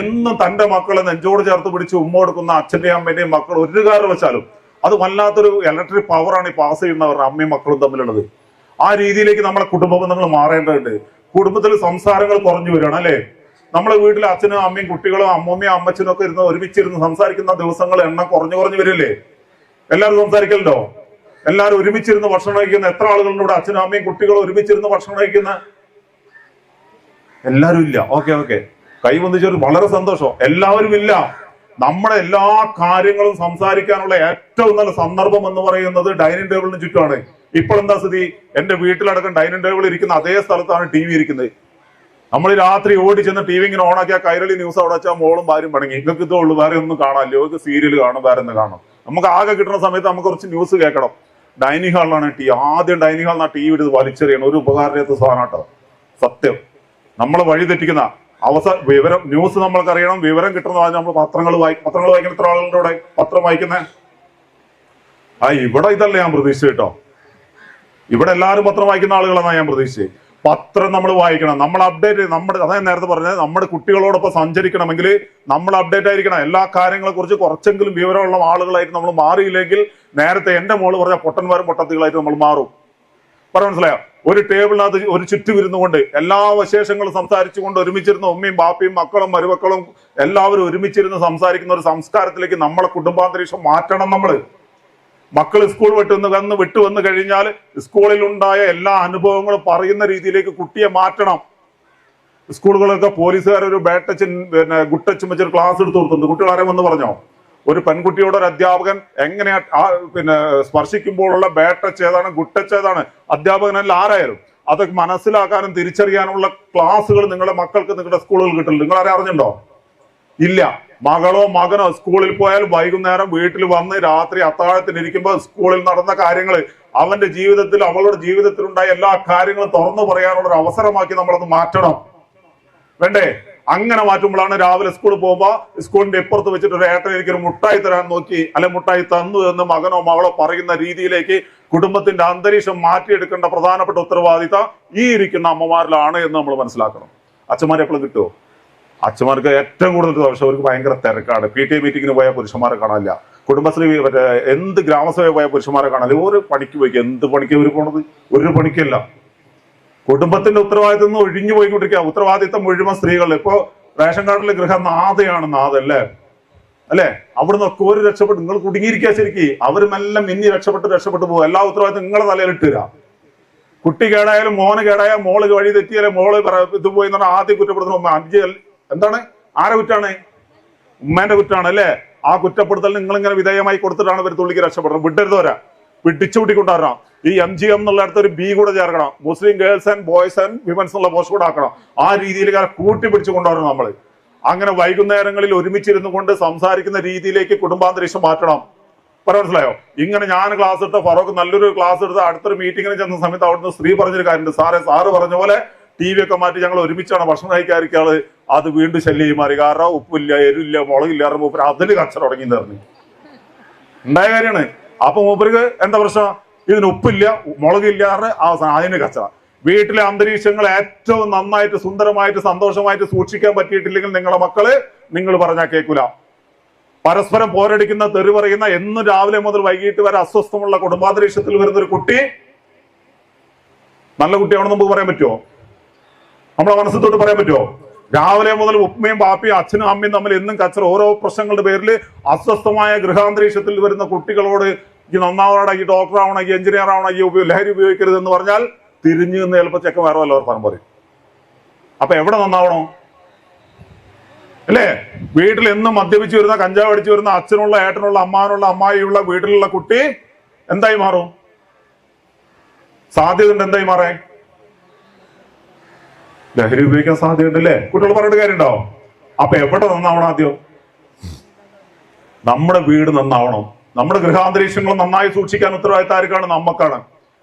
എന്നും തന്റെ മക്കളെ നെഞ്ചോട് ചേർത്ത് പിടിച്ച് ഉമ്മ കൊടുക്കുന്ന അച്ഛന്റെയും അമ്മേന്റെയും മക്കൾ ഒരു കാര്യം വെച്ചാലും അത് വല്ലാത്തൊരു ഇലക്ട്രിക് പവറാണ് ഈ പാസ് ചെയ്യുന്നവരുടെ അമ്മയും മക്കളും തമ്മിലുള്ളത്. ആ രീതിയിലേക്ക് നമ്മളെ കുടുംബ ബന്ധങ്ങൾ മാറേണ്ടതുണ്ട്. കുടുംബത്തിൽ സംസാരങ്ങൾ കുറഞ്ഞു വരികയാണ് അല്ലെ? നമ്മളെ വീട്ടിൽ അച്ഛനും അമ്മയും കുട്ടികളും അമ്മമ്മയും അമ്മച്ചനും ഒക്കെ ഇരുന്ന് ഒരുമിച്ചിരുന്ന് സംസാരിക്കുന്ന ദിവസങ്ങൾ എണ്ണം കുറഞ്ഞു കുറഞ്ഞു വരില്ലേ? എല്ലാവരും സംസാരിക്കലുണ്ടോ എല്ലാവരും ഒരുമിച്ചിരുന്ന് ഭക്ഷണം കഴിക്കുന്ന എത്ര ആളുകളുണ്ട് ഇവിടെ? അച്ഛനും അമ്മയും കുട്ടികളും ഒരുമിച്ചിരുന്ന് ഭക്ഷണം കഴിക്കുന്ന? എല്ലാവരും ഇല്ല. Okay okay. കൈ വന്നിച്ചൊരു വളരെ സന്തോഷം. എല്ലാവരും ഇല്ല. നമ്മുടെ എല്ലാ കാര്യങ്ങളും സംസാരിക്കാനുള്ള ഏറ്റവും നല്ല സന്ദർഭം എന്ന് പറയുന്നത് ഡൈനിങ് ടേബിളിന് ചുറ്റുമാണ്. ഇപ്പോൾ എന്താ സ്ഥിതി? എന്റെ വീട്ടിലടക്കം ഡൈനിങ് ടേബിൾ ഇരിക്കുന്ന അതേ സ്ഥലത്താണ് ടി വി ഇരിക്കുന്നത്. നമ്മൾ രാത്രി ഓടി ചെന്ന് ടി വി ഇങ്ങനെ കൈരളി ന്യൂസ് അവിടെ വെച്ചാൽ മോളും ഭാര്യയും പടങ്ങി നിങ്ങൾക്ക് ഇതേ ഉള്ളൂ വേറെ ഒന്നും കാണാമല്ലോ ഇവർക്ക് സീരിയൽ കാണും വേറെ ഒന്നും കാണും. നമുക്ക് ആകെ കിട്ടുന്ന സമയത്ത് നമുക്ക് കുറച്ച് ന്യൂസ് കേൾക്കണം. ഡൈനിങ് ഹാളിലാണ് ടി ആദ്യം ഡൈനിങ് ഹാളിൽ ടി വി എടുത്ത് വലിച്ചെറിയണം. ഒരു ഉപകാരത്തെ സാധനം സത്യം. നമ്മൾ വഴി തെറ്റിക്കുന്ന അവസാന വിവരം ന്യൂസ് നമ്മൾക്ക് അറിയണം വിവരം കിട്ടുന്ന നമ്മൾ പത്രങ്ങൾ വായി പത്രങ്ങൾ വായിക്കുന്ന എത്ര ആളുകളുടെ ഇവിടെ പത്രം വായിക്കുന്നത് ആ ഇവിടെ ഇതല്ല ഞാൻ പ്രതീക്ഷിച്ചു കേട്ടോ. ഇവിടെ എല്ലാവരും പത്രം വായിക്കുന്ന ആളുകളെന്നാണ് ഞാൻ പ്രതീക്ഷിച്ചത്. പത്രം നമ്മൾ വായിക്കണം. നമ്മൾ അപ്ഡേറ്റ് നമ്മുടെ അതായത് നേരത്തെ പറഞ്ഞത് നമ്മുടെ കുട്ടികളോടൊപ്പം സഞ്ചരിക്കണമെങ്കിൽ നമ്മൾ അപ്ഡേറ്റ് ആയിരിക്കണം. എല്ലാ കാര്യങ്ങളെ കുറിച്ച് കുറച്ചെങ്കിലും വിവരമുള്ള ആളുകളായിട്ട് നമ്മൾ മാറിയില്ലെങ്കിൽ നേരത്തെ എന്റെ മോൾ പറഞ്ഞ പൊട്ടന്മാരും പൊട്ടത്തികളായിട്ട് നമ്മൾ മാറും. പറ മനസ്സിലായോ? ഒരു ടേബിളിനകത്ത് ഒരു ചുറ്റുവിരുന്നു കൊണ്ട് എല്ലാ വിശേഷങ്ങളും സംസാരിച്ചുകൊണ്ട് ഒരുമിച്ചിരുന്ന ഉമ്മയും ബാപ്പയും മക്കളും മരുമക്കളും എല്ലാവരും ഒരുമിച്ചിരുന്ന് സംസാരിക്കുന്ന ഒരു സംസ്കാരത്തിലേക്ക് നമ്മളെ കുടുംബാന്തരീക്ഷം മാറ്റണം നമ്മൾ. മക്കൾ സ്കൂൾ വിട്ട് വന്ന് വിട്ടു വന്നു കഴിഞ്ഞാൽ സ്കൂളിൽ ഉണ്ടായ എല്ലാ അനുഭവങ്ങളും പറയുന്ന രീതിയിലേക്ക് കുട്ടിയെ മാറ്റണം. സ്കൂളുകളൊക്കെ പോലീസുകാർ ഒരു ബേട്ടച്ചൻ പിന്നെ ഗുട്ടച്ചും വെച്ചൊരു ക്ലാസ് എടുത്തു കൊടുത്തുണ്ട് കുട്ടികൾ ആരെയും വന്ന് പറഞ്ഞോ? ഒരു പെൺകുട്ടിയോട് ഒരു അധ്യാപകൻ എങ്ങനെ പിന്നെ സ്പർശിക്കുമ്പോഴുള്ള ബേട്ടച്ച് ഏതാണ് ഗുട്ടച്ച് ഏതാണ്? അധ്യാപകനല്ല ആരായാലും അതൊക്കെ മനസ്സിലാക്കാനും തിരിച്ചറിയാനുള്ള ക്ലാസ്സുകൾ നിങ്ങളുടെ മക്കൾക്ക് നിങ്ങളുടെ സ്കൂളുകൾ കിട്ടില്ല നിങ്ങൾ ആരെ അറിഞ്ഞിട്ടുണ്ടോ? ഇല്ല. മകളോ മകനോ സ്കൂളിൽ പോയാൽ വൈകുന്നേരം വീട്ടിൽ വന്ന് രാത്രി അത്താഴത്തിന് ഇരിക്കുമ്പോൾ സ്കൂളിൽ നടന്ന കാര്യങ്ങൾ അവന്റെ ജീവിതത്തിൽ അവളുടെ ജീവിതത്തിലുണ്ടായ എല്ലാ കാര്യങ്ങളും തുറന്നു പറയാനുള്ള ഒരു അവസരമാക്കി നമ്മളത് മാറ്റണം. വേണ്ടേ? അങ്ങനെ മാറ്റുമ്പോഴാണ് രാവിലെ സ്കൂളിൽ പോകുമ്പോ സ്കൂളിന്റെ ഇപ്പുറത്ത് വെച്ചിട്ട് ഒരു ഏട്ടൻ എനിക്കൊരു മുട്ടായി തരാൻ നോക്കി അല്ലെ മുട്ടായി തന്നു എന്ന് മകനോ മകളോ പറയുന്ന രീതിയിലേക്ക് കുടുംബത്തിന്റെ അന്തരീക്ഷം മാറ്റിയെടുക്കേണ്ട പ്രധാനപ്പെട്ട ഉത്തരവാദിത്തം ഈ ഇരിക്കുന്ന അമ്മമാരിലാണ് എന്ന് നമ്മൾ മനസ്സിലാക്കണം. അച്ഛന്മാരെ എപ്പോഴും കിട്ടുമോ അച്ഛന്മാർക്ക് ഏറ്റവും കൂടുതൽ പക്ഷെ അവർക്ക് ഭയങ്കര തിരക്കാണ്. പി ടി മീറ്റിങ്ങിന് പോയ പുരുഷന്മാരെ കാണാനില്ല. കുടുംബശ്രീ മറ്റേ എന്ത് ഗ്രാമസഭയിൽ പോയ പുരുഷന്മാരെ കാണാനില്ല. ഒരു പണിക്ക് പോയി എന്ത് പണിക്ക് ഇവർ പോണത്? ഒരു പണിക്കല്ല. കുടുംബത്തിന്റെ ഉത്തരവാദിത്തം നിന്ന് ഒഴിഞ്ഞു പോയിക്കൊണ്ടിരിക്കുക ഉത്തരവാദിത്തം മുഴുവൻ സ്ത്രീകൾ ഇപ്പോ റേഷൻ കാർഡിലെ ഗൃഹ നാഥയാണ് നാഥ അല്ലേ? അല്ലെ? അവിടുന്ന് ഒക്കെ ഒരു രക്ഷപ്പെട്ട് നിങ്ങൾ കുടുങ്ങിയിരിക്കുക ശരിക്കും. അവർ മെല്ലെ മിന്നി രക്ഷപ്പെട്ട് രക്ഷപ്പെട്ടു പോകും. എല്ലാ ഉത്തരവാദിത്തം നിങ്ങളെ തലയിലിട്ടുക കുട്ടി കേടായാലും മോന് കേടായാലും മോൾ വഴി തെറ്റിയാലും മോൾ ഇത് പോയി എന്ന് പറഞ്ഞാൽ ആദ്യം കുറ്റപ്പെടുത്തുന്ന അഞ്ച് എന്താണ്? ആരെ കുറ്റാണ്? ഉമ്മേന്റെ കുറ്റാണ് അല്ലേ? ആ കുറ്റപ്പെടുത്തൽ നിങ്ങൾ ഇങ്ങനെ വിധേയമായി കൊടുത്തിട്ടാണ് ഇവർ തുള്ളിക്ക് രക്ഷപ്പെടുന്നത്. വിട്ടരുതോരാ പിടിച്ചു കൂട്ടിക്കൊണ്ടുവരണം. ഈ എം ജി എം എന്നുള്ള അടുത്ത് ഒരു ബി കൂടെ ചേർക്കണം. മുസ്ലിം girls and boys and women's എന്നുള്ള പോസ്റ്റ് കൂടെ ആക്കണം. ആ രീതിയിൽ കൂട്ടി പിടിച്ചു കൊണ്ടുവരണം നമ്മൾ അങ്ങനെ വൈകുന്നേരങ്ങളിൽ ഒരുമിച്ചിരുന്നു കൊണ്ട് സംസാരിക്കുന്ന രീതിയിലേക്ക് കുടുംബാന്തരീക്ഷം മാറ്റണം. പറ മനസ്സിലായോ? ഇങ്ങനെ ഞാൻ ക്ലാസ് എടുത്ത ഫറോക്ക് നല്ലൊരു ക്ലാസ് എടുത്ത് അടുത്തൊരു മീറ്റിങ്ങിന് ചെന്ന സമയത്ത് അവിടുന്ന് സ്ത്രീ പറഞ്ഞൊരു കാര്യമുണ്ട്. സാറേ സാറ് പറഞ്ഞ പോലെ ടി വി ഒക്കെ മാറ്റി ഞങ്ങൾ ഒരുമിച്ചാണ് ഭക്ഷണം കഴിക്കാതിരിക്കാൾ അത് വീണ്ടും ശല്യം മാറി. കാരണം ഉപ്പില്ല എരില്ല മുളകില്ല മൂപ്പര് അതിൽ കച്ചറ തുടങ്ങി നിറഞ്ഞു ഉണ്ടായ കാര്യമാണ്. അപ്പൊ മൂപ്പർക്ക് എന്താ പ്രശ്നം? ഇതിന് ഉപ്പില്ല മുളകില്ല ആ അതിന് കച്ചറ വീട്ടിലെ അന്തരീക്ഷങ്ങൾ ഏറ്റവും നന്നായിട്ട് സുന്ദരമായിട്ട് സന്തോഷമായിട്ട് സൂക്ഷിക്കാൻ പറ്റിയിട്ടില്ലെങ്കിൽ നിങ്ങളെ മക്കൾ നിങ്ങൾ പറഞ്ഞാൽ കേൾക്കൂല പരസ്പരം പോരടിക്കുന്ന തെറി പറയുന്ന എന്ന് രാവിലെ മുതൽ വൈകിട്ട് വരെ അസ്വസ്ഥമുള്ള കുടുംബാന്തരീക്ഷത്തിൽ വരുന്ന ഒരു കുട്ടി നല്ല കുട്ടിയാണെന്ന് നമുക്ക് പറയാൻ പറ്റുമോ? നമ്മളെ മനസ്സിൽ തൊട്ട് പറയാൻ പറ്റുമോ? രാവിലെ മുതൽ ഉപ്പയും പാപ്പയും അച്ഛനും അമ്മയും തമ്മിൽ എന്നും കച്ചറ ഓരോ പ്രശ്നങ്ങളുടെ പേരിൽ അസ്വസ്ഥമായ ഗൃഹാന്തരീക്ഷത്തിൽ വരുന്ന കുട്ടികളോട് ഈ നന്നാവണം ഈ ഡോക്ടർ ആവണം ഈ എഞ്ചിനീയർ ആവണം ഈ ലഹരി ഉപയോഗിക്കരുത് എന്ന് പറഞ്ഞാൽ തിരിഞ്ഞു നിന്ന് ചിലപ്പോൾ ചെക്കൻ വേറെ വല്ലവർ പറഞ്ഞു പറയും അപ്പൊ എവിടെ നന്നാവണോ? അല്ലേ? വീട്ടിൽ എന്നും മദ്യപിച്ചു വരുന്ന കഞ്ചാവ് അടിച്ചു വരുന്ന അച്ഛനുള്ള ഏട്ടനുള്ള അമ്മാനുള്ള അമ്മായിയുള്ള വീട്ടിലുള്ള കുട്ടി എന്തായി മാറും? സാധ്യത എന്തായി മാറേ ലഹരി ഉപയോഗിക്കാൻ സാധ്യതയുണ്ടല്ലേ? കുട്ടികൾ പറഞ്ഞിട്ട് കാര്യമുണ്ടോ? അപ്പൊ എവിടെ നന്നാവണം ആദ്യം? നമ്മുടെ വീട് നന്നാവണം. നമ്മുടെ ഗൃഹാന്തരീക്ഷങ്ങൾ നന്നായി സൂക്ഷിക്കാൻ ഉത്തരവാദിത്തം ആർക്കാണ്? നമ്മക്കാണ്.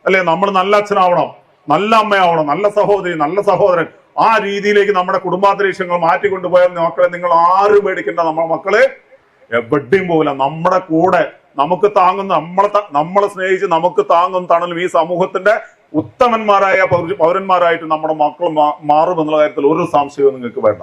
അല്ലെ? നമ്മൾ നല്ല അച്ഛനാവണം. നല്ല അമ്മയാവണം. നല്ല സഹോദരി നല്ല സഹോദരൻ. ആ രീതിയിലേക്ക് നമ്മുടെ കുടുംബാന്തരീക്ഷങ്ങൾ മാറ്റിക്കൊണ്ടുപോയാൽ മക്കളെ നിങ്ങൾ ആരും മേടിക്കേണ്ട നമ്മുടെ മക്കൾ എവിടെയും പോകില്ല നമ്മുടെ കൂടെ നമുക്ക് താങ്ങുന്ന നമ്മളെ നമ്മളെ സ്നേഹിച്ച് നമുക്ക് താങ്ങുന്ന തണലും ഈ സമൂഹത്തിന്റെ ഉത്തമന്മാരായ പൗര- പൗരന്മാരായിട്ട് നമ്മുടെ മക്കൾ മാറും മാറുമെന്നുള്ള കാര്യത്തിൽ ഒരു സംശയവും നിങ്ങൾക്ക് വേണ്ട.